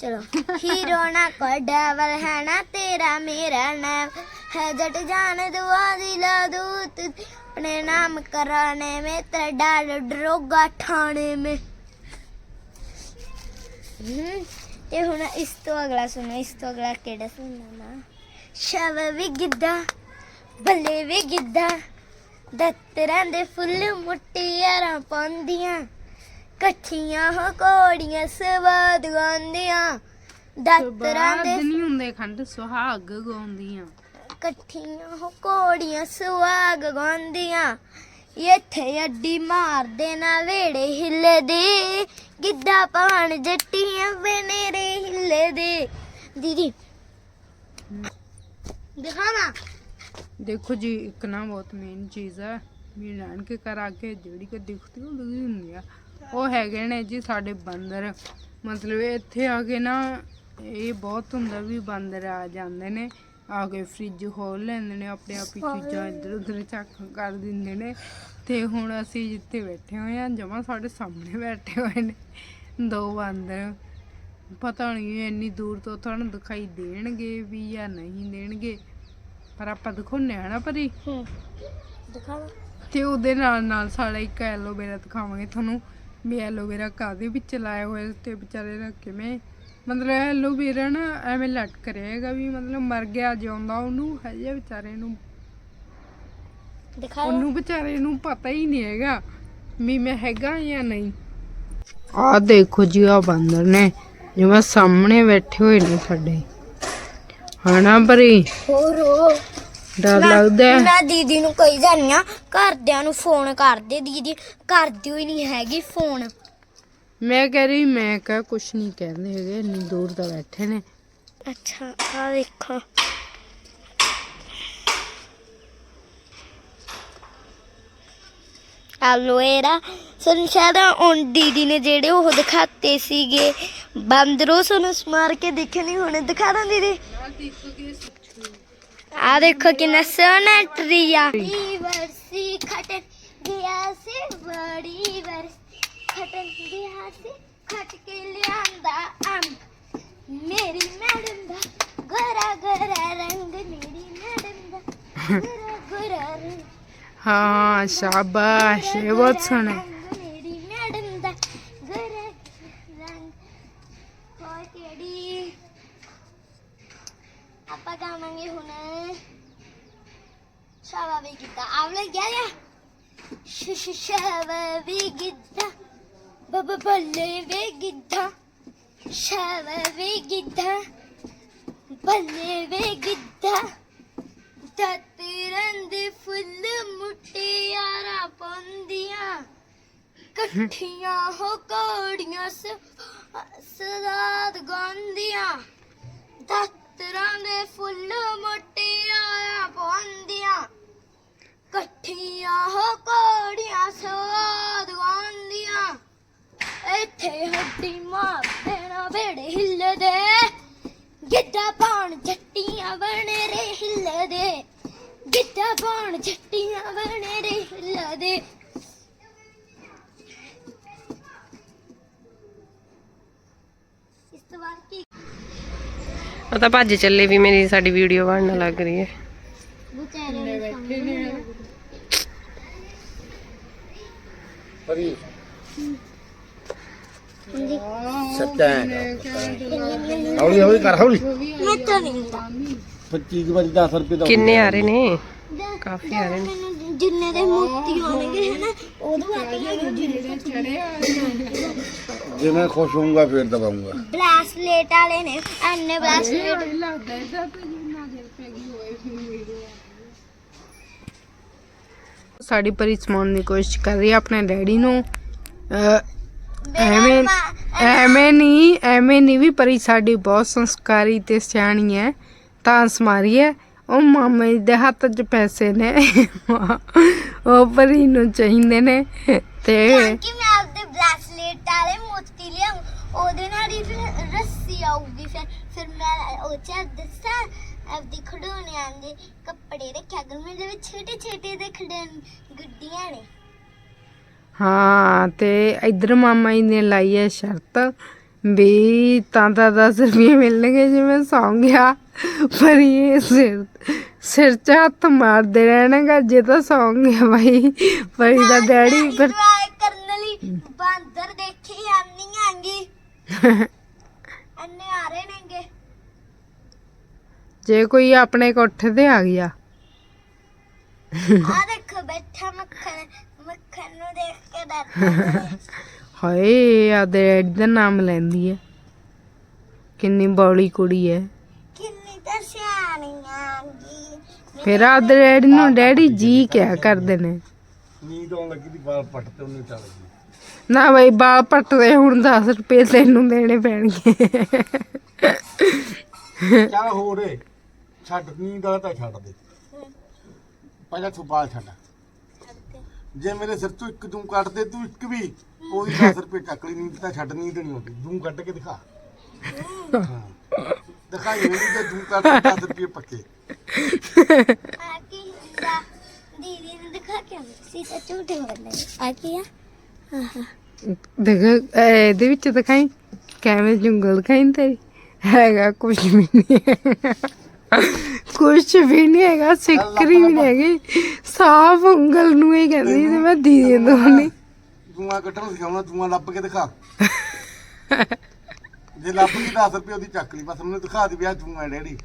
ਚਲੋ। ਹੀਰੋ ਨਾ ਕੋ ਡਵਲ ਹੈ ਨਾ, ਤੇਰਾ ਮੇਰਾ ਨਾਮ ਹੈ। ਜਟ ਜਾਨ ਦੁਆ ਦੀ ਲਾ ਦੂਤ ਆਪਣੇ ਨਾਮ ਕਰਾਣੇ ਮੇ, ਤੇਰਾ ਡਾਲ ਡਰੋਗਾ ਠਾਣੇ ਮੇ। ਤੇ ਹੁਣ ਇਸ ਤੋਂ ਅਗਲਾ ਸੁਣੋ, ਇਸ ਤੋਂ ਅਗਲਾ ਕਿਹੜਾ ਸੁਣਨਾ ਸ਼ਵ ਵੀ ਗਿੱਧਾ ਬੱਲੇ ਵੀ ਗਿੱਧਾ ਦਤਰਾਂ ਦੇ ਫੁੱਲ ਮੁੱਟੀਆਂ ਪਾਉਂਦੀਆਂ। ਇਕੱਠੀਆਂ ਹੋ ਕੋੜੀਆਂ ਸਵਾਦ ਗਾਉਂਦੀਆਂ। ਦਤਰਾਂ ਦੇ ਨਹੀਂ ਹੁੰਦੇ ਖੰਡ ਸੁਹਾਗ ਗਾਉਂਦੀਆਂ। ਇਕੱਠੀਆਂ ਹੋ ਕੋੜੀਆਂ ਸੁਆਗ ਗਾਉਂਦੀਆਂ। ਇੱਥੇ ਅੱਡੀ ਮਾਰਦੇ ਨਾ ਵੇੜੇ ਹਿੱਲੇ ਦੇ। ਗਿੱਧਾ ਪਾਣ ਜੱਟੀਆਂ ਬਨੇਰੇ ਹਿੱਲੇ ਦੇ। ਦੀਦੀ ਦਿਖਾਵਾ? ਦੇਖੋ ਜੀ ਇੱਕ ਨਾ ਬਹੁਤ ਮੇਨ ਚੀਜ਼ ਹੈ। ਵੀ ਨਾਨਕੇ ਘਰ ਆ ਕੇ ਜਿਹੜੀ ਕਿ ਦਿਖਦੀ ਉਹ ਹੈਗੇ ਨੇ ਜੀ ਸਾਡੇ ਬਾਂਦਰ। ਮਤਲਬ ਇੱਥੇ ਆ ਕੇ ਨਾ ਇਹ ਬਹੁਤ ਹੁੰਦਾ ਵੀ ਬਾਂਦਰ ਆ ਜਾਂਦੇ ਨੇ ਆ ਕੇ ਫ੍ਰਿਜ ਖੋਲ ਲੈਂਦੇ ਨੇ ਆਪਣੇ ਆਪ ਹੀ ਚੀਜ਼ਾਂ ਇੱਧਰ ਉੱਧਰ ਚੱਕ ਕਰ ਦਿੰਦੇ ਨੇ। ਤੇ ਹੁਣ ਅਸੀਂ ਜਿੱਥੇ ਬੈਠੇ ਹੋਏ ਆ ਜਮਾ ਸਾਡੇ ਸਾਹਮਣੇ ਬੈਠੇ ਹੋਏ ਨੇ ਦੋ ਬਾਂਦਰ। ਪਤਾ ਨਹੀਂ ਇੰਨੀ ਦੂਰ ਤੋਂ ਤੁਹਾਨੂੰ ਦਿਖਾਈ ਦੇਣਗੇ ਵੀ ਜਾਂ ਨਹੀਂ ਦੇਣਗੇ ਪਰ ਆਪਾਂ ਦਿਖਾਉਂਦੇ ਆ ਨਾ ਪਰੀ। ਦਿਖਾਵਾ ਤੇ ਉਹਦੇ ਨਾਲ ਨਾਲ ਸਾਡਾ ਇੱਕ ਐਲੋਵੇਰਾ ਦਿਖਾਵਾਂਗੇ ਤੁਹਾਨੂੰ। ਵੀ ਐਲੋਵੇਰਾ ਕਾਦੇ ਵਿੱਚ ਲਾਇਆ ਹੋਇਆ ਤੇ ਵਿਚਾਰੇ ਦਾ ਕਿਵੇਂ ਮਤਲਬ ਐਲੋਵੇਰਾ ਨਾ ਐਵੇਂ ਲਟਕ ਰਿਹਾ ਹੈਗਾ ਵੀ ਮਤਲਬ ਮਰ ਗਿਆ ਜਿਉਂਦਾ ਉਹਨੂੰ ਹਜੇ ਵਿਚਾਰੇ ਨੂੰ। ਦਿਖਾਵਾ ਉਹਨੂੰ ਵਿਚਾਰੇ ਨੂੰ ਪਤਾ ਹੀ ਨਹੀਂ ਹੈਗਾ ਵੀ ਮੈਂ ਹੈਗਾ ਜਾਂ ਨਹੀਂ। ਆ ਦੇਖੋ ਜੀ ਆ ਬਾਂਦਰ ਨੇ ਜਿਵੇਂ ਸਾਹਮਣੇ ਬੈਠੇ ਹੋਏ ਨੇ ਸਾਡੇ। ਹਣਾ ਬਰੀ ਹੋਰ ਉਹ ਡਰ ਲੱਗਦਾ ਹੈ। ਮੈਂ ਦੀਦੀ ਨੂੰ ਕਹੀ ਜਾਂਦੀ ਆ ਘਰਦਿਆਂ ਨੂੰ ਫੋਨ ਕਰਦੇ ਦੀਦੀ। ਕਰਦੀ ਹੋਈ ਨਹੀਂ ਹੈਗੀ ਫੋਨ ਮੈਂ ਕਹਿ ਰਹੀ ਮੈਂ ਕਹ ਕੁਛ ਨਹੀਂ ਕਹਿੰਦੇ ਹੈਗੇ ਇੰਨੀ ਦੂਰ ਤਾਂ ਬੈਠੇ ਨੇ। ਅੱਛਾ ਆ ਦੇਖੋ। ਐਲੋਏਰਾ ਸਾਨੂੰ ਸ਼ਾਇਦ ਉਹ ਦੀਦੀ ਨੇ ਜਿਹੜੇ ਉਹ ਦਿਖਾਤੇ ਸੀਗੇ। ਬੰਦਰੋ ਸਾਨੂੰ ਸਮਾਰ ਕੇ ਦੇਖੇ ਨਹੀਂ ਹੁਣ। ਦਿਖਾ ਦਾਂ ਦੀਦੀ। ਆ ਦੇਖੋ ਕਿੰਨਾ ਸੋਹਣਾ ਟਰੀ ਆ ਵਰਸੀ ਖਟਨ ਗਿਆ ਸੀ ਬੜੀ ਵਰਸੀ ਖਟਨ ਗਿਆ ਸੀ ਖਟ ਕੇ ਲਿਆਂਦਾ ਅੰਬ। ਮੇਰੀ ਮੈਡਮ ਦਾ ਗੋਰਾ ਗੋਰਾ ਰੰਗ ਮੇਰੀ ਮੈਡਮ ਦਾ ਗੋਰਾ ਗੋਰਾ ਰੰਗ। ਹਾਂ ਸ਼ਾਬਾਸ਼ ਇਹ ਬਹੁਤ ਸੋਹਣਾ। ਹੈ। ਰੰਗ ਮੇਰੀ ਮੈਡਮ ਦਾ ਗੋਰਾ ਰੰਗ। ਕਿਹੜੀ? ਆਪਾਂ ਗਾਵਾਂਗੇ ਹੁਣ ਸ਼ਾਵਾ ਵੀ ਗਿੱਧਾ ਆਵ ਲੱਗਿਆ ਯਾ ਸ਼ਸ਼ ਸ਼ਾਵਾ ਵੀ ਗਿੱਧਾ ਬੱਬ ਬੱਲੇ ਵੇ ਗਿੱਧਾ ਸ਼ਾਵਾ ਵੀ ਗਿੱਧਾ ਬੱਲੇ ਵੇ ਗਿੱਧਾ ਤਤਰਨ ਦੇ ਫੁੱਲ ਮੁਟਿਆਰਾ ਪੰਦੀਆਂ ਇਕੱਠੀਆਂ ਹੋ ਕੋੜੀਆਂ ਸਦਾਦ ਗਾਉਂਦੀਆਂ ਦਤਰਾਂ ਦੇ ਫੁੱਲ ਮੁਟਿਆਰਾ ਪੰਦੀਆਂ ਇਕੱਠੀਆਂ ਹੋ ਕੋੜੀਆਂ ਸਵਾਦ ਗਾਉਂਦੀਆਂ ਇੱਥੇ ਹੱਡੀ ਮਾਰਦੇ ਨਾ ਵੇੜੇ ਹਿੱਲਦੇ ਗਿੱਧਾ ਪਾਣ ਜੱਟੀਆਂ ਬਣੇ ਰੇ ਹਿੱਲਦੇ ਗਿੱਧਾ ਪਾਣ ਜੱਟੀਆਂ ਬਣੇ ਰੇ ਹਿੱਲਦੇ ਉਹ ਤਾਂ ਭੱਜ ਚੱਲੇ ਵੀ ਮੇਰੀ ਸਾਡੀ ਵੀਡੀਓ ਬਣਨ ਲੱਗ ਰਹੀ ਹੈ। ਵਿਚਾਰੇ ਬੈਠੇ ਨੇ ਪਰੀ। ਸੱਚਾ ਹੌਲੀ ਹੌਲੀ ਕਰ ਹੌਲੀ। ਮੈਂ ਤਾਂ ਨਹੀਂ ਹੁੰਦਾ 25 ਵਾਰੀ 10 ਰੁਪਏ ਦਾ ਕਿੰਨੇ ਆ ਰਹੇ ਨੇ? ਕਾਫੀ ਆ ਰਹੇ ਨੇ। ਮੈਨੂੰ ਜਿੰਨੇ ਦੇ ਮੋਤੀ ਹੋਣਗੇ ਹਨਾ? ਉਦੋਂ ਆਉਂਗੇ ਜਿੰਨੇ ਜੇ ਮੈਂ ਖੁਸ਼ ਹੋਊਂਗਾ ਫਿਰ ਦਬਾਉਂਗਾ ਬਲਾਸਲੇਟ ਵਾਲੇ ਨੇ ਐਨੇ ਬਲਾਸਲੇਟ ਲੱਗਦਾ ਇਹਦਾ ਤੇ ਜਿੰਨਾ ਚਿਰ ਪੈ ਗਈ ਹੋਏ ਫਿਰ ਵੀਡੀਓ ਸਾਡੀ ਪਰੀ ਸਮਾਉਣ ਦੀ ਕੋਸ਼ਿਸ਼ ਕਰ ਰਹੀ ਹੈ ਆਪਣੇ ਡੈਡੀ ਨੂੰ। ਐਵੇਂ ਐਵੇਂ ਨਹੀਂ ਐਵੇਂ ਨਹੀਂ ਵੀ ਪਰੀ ਸਾਡੀ ਬਹੁਤ ਸੰਸਕਾਰੀ ਤੇ ਸਿਆਣੀ ਹੈ, ਤਾਂ ਸਮਾਰੀ ਹੈ। ਉਹ ਮਾਮੇ ਦੇ ਹੱਥ 'ਚ ਪੈਸੇ ਨੇ। ਉਹ ਪਰੀ ਨੂੰ ਚਾਹੀਦੇ ਨੇ। ਤੇ ਕਿ ਮੈਂ ਆਪਦੇ ਬਲਾਸਲੇਟ ਵਾਲੇ ਮੋਤੀ ਲਿਆਉਂ ਉਹਦੇ ਨਾਲ ਹੀ ਫਿਰ ਰੱਸੀ ਆਊਗੀ ਫਿਰ। ਫਿਰ ਮੈਂ ਉਹ ਚ ਦੱਸਾਂ, ਆਪਦੀ ਖਿਡੌਣਿਆਂ ਦੇ ਕੱਪੜੇ ਰੱਖਿਆ ਕਰ ਮੇਰੇ ਵਿੱਚ ਛੋਟੇ ਛੋਟੇ ਦੇ ਖਿਡੌਣ ਗੁੱਡੀਆਂ ਨੇ। ਹਾਂ ਤੇ ਇਧਰ ਮਾਮਾ ਜੀ ਨੇ ਲਾਈ ਹੈ ਸ਼ਰਤ ਵੀ ਤਾਂ ਤਾਂ 10 ਰੁਪਏ ਮਿਲਣਗੇ ਜੇ ਮੈਂ ਸੌਂ ਗਿਆ। ਪਰ ਇਹ ਸਿਰ ਸਿਰ 'ਚ ਹੱਥ ਮਾਰਦੇ ਰਹਿਣਗਾ ਜੇ ਤਾਂ ਸੌਂ ਗਿਆ ਭਾਈ ਪਰੀ ਦਾ ਡੈਡੀ ਇੰਜੋਏ ਕਰਨ ਲਈ ਬਾਂਦਰ ਦੇਖੀ ਆਨੀ ਆਂਗੀ ਅੰਨੇ ਆ ਰਹੇ ਨੇਗੇ ਜੇ ਕੋਈ ਆਪਣੇ ਕੋਠੇ ਤੇ ਆ ਗਿਆ। ਆ ਦੇਖੋ ਬੈਠਾ ਮੱਖਣ ਮੱਖਣ ਨੂੰ ਦੇਖ ਕੇ ਡਰਦਾ। ਹਾਏ ਆ ਡੈਡੀ ਦਾ ਨਾਮ ਲੈਂਦੀ ਹੈ। ਕਿੰਨੀ ਬੌਲੀ ਕੁੜੀ ਹੈ। ਕਿੰਨੀ ਤਾਂ ਸਿਆਣੀ ਆਂਗੀ ਫਿਰ ਆ ਡੈਡੀ ਨੂੰ ਡੈਡੀ ਜੀ ਕਿਆ ਕਰਦੇ ਨੇ। ਨੀਂਦ ਆਉਣ ਲੱਗੀ ਦੀ ਬਾਲ ਪੱਟ ਤੇ ਉਹਨੂੰ ਚੱਲ ਗਈ। ਨਾ ਬਈ ਬਾਲ ਪੱਟਦੇ ਹੁਣ 10 ਰੁਪਏ ਤੈਨੂੰ ਦੇਣੇ ਪੈਣਗੇ। ਚੱਲ ਹੋਰ ਛੱਡ ਨੀਂਦ ਵਾਲਾ ਤਾਂ ਛੱਡ ਦੇ। ਪਹਿਲਾਂ ਤੂੰ ਬਾਲ ਛੱਡ। ਜੇ ਮੇਰੇ ਸਿਰ ਤੋਂ ਇੱਕ ਜੂੰ ਕੱਟ ਦੇ ਤੂੰ ਇੱਕ ਵੀ ਉਹਦੀ 10 ਰੁਪਏ ਚੱਕ ਲਈ ਨੀਂਦ ਤਾਂ ਛੱਡ ਨੀਂਦ ਨਹੀਂ ਆਉਂਦੀ। ਜੂੰ ਕੱਢ ਕੇ ਦਿਖਾ। ਹਾਂ। ਦਿਖਾਈ ਮੇਰੀ ਜੇ ਜੂੰ ਕੱਟ 10 ਰੁਪਏ ਪੱਕੇ। ਆ ਕੀ ਹੁੰਦਾ? ਦੀਦੀ ਨੂੰ ਦਿਖਾ ਕੇ ਆਉਂਦੀ ਸੀ ਤਾਂ ਝੂਠੇ ਬੋਲੇ ਆ ਕੀ ਆ? ਦੇਖ ਇਹ ਇਹਦੇ ਵਿੱਚ ਦਿਖਾਈ ਕਿਵੇਂ ਜੰਗਲ ਦਿਖਾਈ ਤੇਰੀ ਹੈਗਾ ਕੁਝ ਵੀ ਨਹੀਂ ਕੁਝ ਵੀ ਨਹੀਂ ਹੈਗਾ ਸਿੱਕਰੀ ਵੀ ਨਹੀਂ ਹੈਗੀ। ਸਾਫ਼ ਉਂਗਲ ਨੂੰ ਇਹ ਕਹਿੰਦੀ ਤੇ ਮੈਂ ਦੀਦੀ ਨੂੰ ਨਹੀਂ ਜੂਆਂ ਕੱਢਣ ਸਿਖਾਉਣਾ ਜੂਆਂ ਲੱਭ ਕੇ ਦਿਖਾ। ਜੇ ਲੱਭ ਗਈ 10 ਰੁਪਏ ਉਹਦੀ ਚੱਕ ਲਈ ਬਸ ਮੈਨੂੰ ਦਿਖਾ ਦੇ ਵੀ ਆ ਜੂਆਂ ਡੈਡੀ।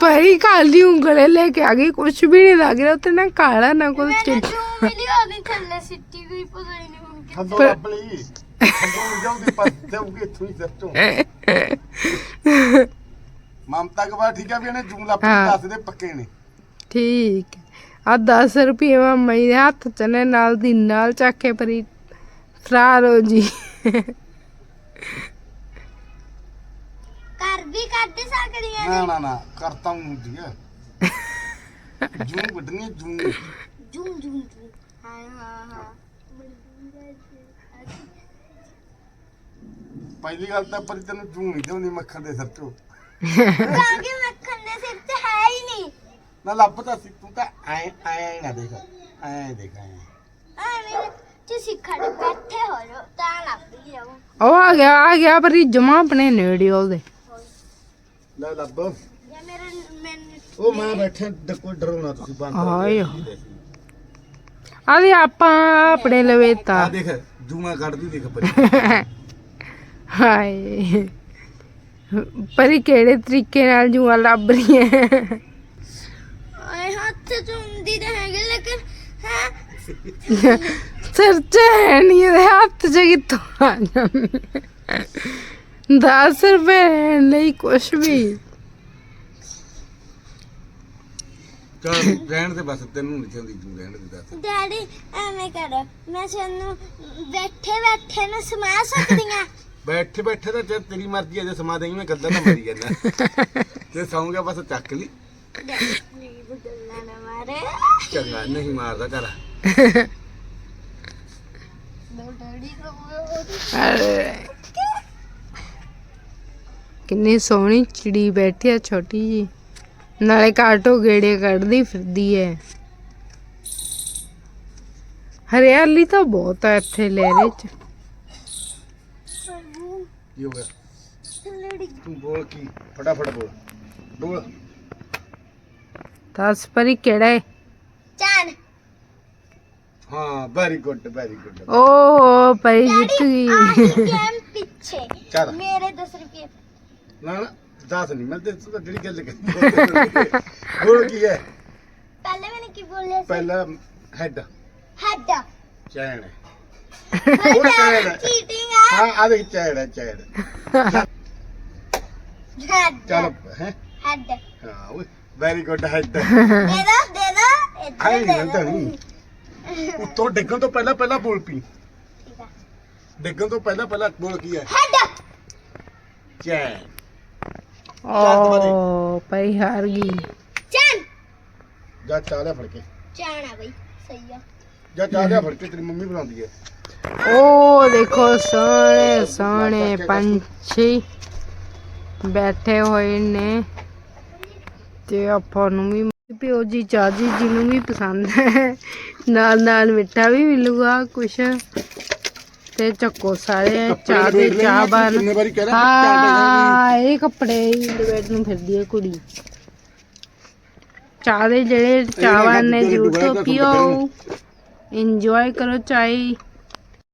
ਪਰ ਕਾਲੀ ਉਂਗਲੇ ਲੈ ਕੇ ਆ ਗਈ ਕੁਝ ਵੀ ਨਹੀਂ ਲੱਗ ਰਿਹਾ ਉੱਤੇ ਨਾ ਕਾਲਾ ਨਾ ਕੁਝ ਮੈਨੂੰ ਜੂ ਮਿਲੀ ਉਹਦੀ ਥੱਲੇ ਸਿੱਟੀ ਗਈ ਪਤਾ ਹੀ ਨਹੀਂ ਹੁਣ ਲੱਭ ਲਈ। ਮਮਤਾ ਕਬਾ ਠੀਕ ਆ ਵੀ ਇਹਨੇ ਜੂਮ ਲੱਭ ਹਾਂ। ਦੱਸ ਦੇ ਪੱਕੇ ਨੇ। ਠੀਕ ਆ 10 ਰੁਪਏ ਮਾਮਾ ਜੀ ਦੇ ਹੱਥ ਚ ਨੇ ਨਾਲ ਦੀ ਨਾਲ ਚੱਕ ਕੇ ਪਰੀ ਫਰਾਰ ਹੋ ਜੀ। ਘਰ ਵੀ ਕੱਢ ਸਕਦੀਆਂ ਨਾ। ਨਾ ਨਾ ਕਰਤਾ ਹੂੰ ਹੈ ਜੂਮ ਕੱਢਣੀ ਹੈ ਜੂਮ ਜੂਮ ਜੂਮ ਜੂਮ ਹਾਂ ਹਾਂ ਹਾਂ ਪਹਿਲੀ ਗੱਲ ਤਾਂ ਪਰ ਤੈਨੂੰ ਜੂਮ ਨਹੀਂ ਦਿਉਂਦੀ ਮੱਖਣ ਦੇ ਸਰਚੋਂ ਕਿਉਂਕਿ ਮੱਖਣ ਦੇ ਸਿਰ ਤੇ ਹੈ ਹੀ ਨਹੀਂ। ਨਾ ਲੱਭ ਤਾਂ ਸੀ ਤੂੰ ਤਾਂ ਐ ਐ ਨਾ ਦੇਖ ਐ ਦੇਖ ਐ। ਐਵੇਂ ਤੁਸੀਂ ਖੜੇ ਬੈਠੇ ਹੋ ਜੋ ਤਾਂ ਲੱਭ ਹੀ ਜਾਊ। ਉਹ ਆ ਗਿਆ ਆ ਗਿਆ ਪਰੀ ਜਮਾ ਆਪਣੇ ਨੇੜੇ ਉਹਦੇ। ਲੈ ਲੱਭ। ਜੇ ਮੇਰੇ ਮੈਨੂੰ ਉਹ ਮੈਂ ਬੈਠੇ ਕੋਈ ਡਰਾਉਣਾ ਤੁਸੀਂ ਬੰਦ ਆਏ ਆਦੇ ਆਪਾਂ ਆਪਣੇ ਲਵੇ ਆ ਤਾਂ ਦੇਖ ਜੂਮਾ ਕੱਢਦੀ ਦੇਖ ਪਰੀ। ਹਾਏ। ਪਰੀ ਕਿਹੜੇ ਤਰੀਕੇ ਨਾਲ ਜੂਆ ਲੱਭ ਰਹੀ ਹੈ ਓਏ ਹੱਥ ਚੁੰਦੀ ਤੇ ਹੈਗੇ ਲੇਕਿਨ ਹੈ? ਸਿਰ ਚ ਹੈ ਨਹੀਂ ਇਹਦੇ ਹੱਥ ਚ ਕਿੱਥੋਂ ਆ ਜਾਂਦੀ 10 ਰੁਪਏ ਲੈਣ ਲਈ ਕੁਛ ਵੀ। ਚਲ ਰਹਿਣ ਦੇ ਬਸ ਤੈਨੂੰ ਨਹੀਂ ਚਾਹੁੰਦੀ ਜੂ ਰਹਿਣ ਦੇ ਦੱਸ। ਡੈਡੀ ਐਵੇਂ ਕਰ ਮੈਂ ਸਾਨੂੰ ਬੈਠੇ ਬੈਠੇ ਨਾ ਸਮਾ ਸਕਦੀਆਂ ਬੈਠੇ ਬੈਠੇ ਤਾਂ ਜੇ ਤੇਰੀ ਮਰਜ਼ੀ ਹੈ ਜੇ ਸਮਾ ਦੇਂਗੀ ਮੈਂ ਗੱਲਾਂ ਤਾਂ ਮਰੀ ਜਾਂਦਾ। ਤੇ ਸੌਂਗਾ ਬਸ ਚੱਕ ਲਈ। ਨਾ ਮਾਰੇ ਚੰਗਾ ਨਹੀਂ ਮਾਰਦਾ ਚੱਲ। ਡੈਡੀ ਅਰੇ। ਕਿੰਨੀ ਸੋਹਣੀ ਚਿੜੀ ਬੈਠੀ ਆ ਛੋਟੀ ਜੀ ਨਾਲੇ ਕਾਟੋ ਗੇੜੇ ਕੱਢਦੀ ਫਿਰਦੀ ਹੈ ਹਰਿਆਲੀ ਤਾਂ ਬਹੁਤ ਆ ਇੱਥੇ ਲਹਿਰੇ ਚ। ਕੀ ਹੋ ਗਿਆ? ਤੂੰ ਬੋਲ ਕੀ? ਫਟਾਫਟ ਬੋਲ। ਬੋਲ। ਦੱਸ ਪਰੀ ਕਿਹੜਾ ਹੈ ਚਾਨ। ਹਾਂ ਵੈਰੀ ਗੁੱਡ ਵੈਰੀ ਗੁੱਡ ਓ ਪਰੀ ਜਿੱਤ ਗਈ। ਗੇਮ ਪਿੱਛੇ। ਚੱਲ। ਮੇਰੇ 10 ਰੁਪਏ। ਨਾ ਨਾ ਦੱਸ ਨਹੀਂ ਮੈਂ ਤੇ ਤੂੰ ਤਾਂ ਜਿਹੜੀ ਗੱਲ ਕਰੀ ਬੋਲ ਕੀ ਹੈ? ਪਹਿਲੇ ਮੈंने ਕੀ ਬੋਲਿਆ ਸੀ? ਪਹਿਲਾ ਹੈਡ ਹੈਡ ਚੈਨ। ਉਹ ਚੈਨ ਹੈ। ਚੀਟਿੰਗ ਆ। ਹਾਂ ਆ ਦੇਖ ਚੈਨ ਹੈ ਚੈਨ ਹੈਡ ਚੱਲ ਹੈ? ਹੈਡ ਹਾਂ ਓਏ ਵੈਰੀ ਗੁੱਡ ਹੈਡ ਦੇ ਦੋ ਦੇ ਦੋ ਆਈ ਇੱਧਰ ਨਹੀਂ ਦੇ ਤਾਂ ਦੋ ਨਹੀਂ। ਉੱਤੋਂ ਡਿੱਗਣ ਤੋਂ ਪਹਿਲਾਂ ਪਹਿਲਾਂ ਬੋਲ ਪੀ। ਠੀਕ ਆ। ਡਿੱਗਣ ਤੋਂ ਪਹਿਲਾਂ ਪਹਿਲਾਂ ਬੋਲ ਕੀ ਹੈ? ਹੈਡ ਚੈਨ ਓ ਪਰੀ ਹਾਰ ਗਈ। ਚਾਨ ਜਾ ਚਾਹ ਲਿਆ ਫੜ ਕੇ। ਚਾਨ ਆ ਬਈ ਸਹੀ ਆ। ਜਾ ਚਾਹ ਲਿਆ ਫੜ ਕੇ ਤੇਰੀ ਮੰਮੀ ਬਣਾਉਂਦੀ ਹੈ। ਓ ਦੇਖੋ ਸੋਹਣੇ ਸੋਹਣੇ ਪੰਛੀ ਬੈਠੇ ਹੋਏ ਨੇ ਤੇ ਆਪਾਂ ਨੂੰ ਵੀ ਪਿਓ ਜੀ ਚਾਜੀ ਜੀ ਨੂੰ ਵੀ ਪਸੰਦ ਹੈ। ਨਾਲ ਨਾਲ ਮਿੱਠਾ ਵੀ ਮਿਲੂਗਾ ਕੁਛ। ਤੇ ਚੱਕੋ ਸਾਰੇ ਚਾਹ ਦੇ ਚਾਹ ਬਣ। ਚਾਹ ਹਾਂ ਇਹ ਕੱਪੜੇ ਲਪੇਟ ਨੂੰ ਫਿਰਦੀ ਹੈ ਕੁੜੀ। ਚਾਹ ਦੇ ਜਿਹੜੇ ਚਾਹਵਾਨ ਨੇ ਦੁਬਾਰਾ ਤਾਂ ਪੀਓ। ਇੰਜੋਏ ਕਰੋ ਚਾय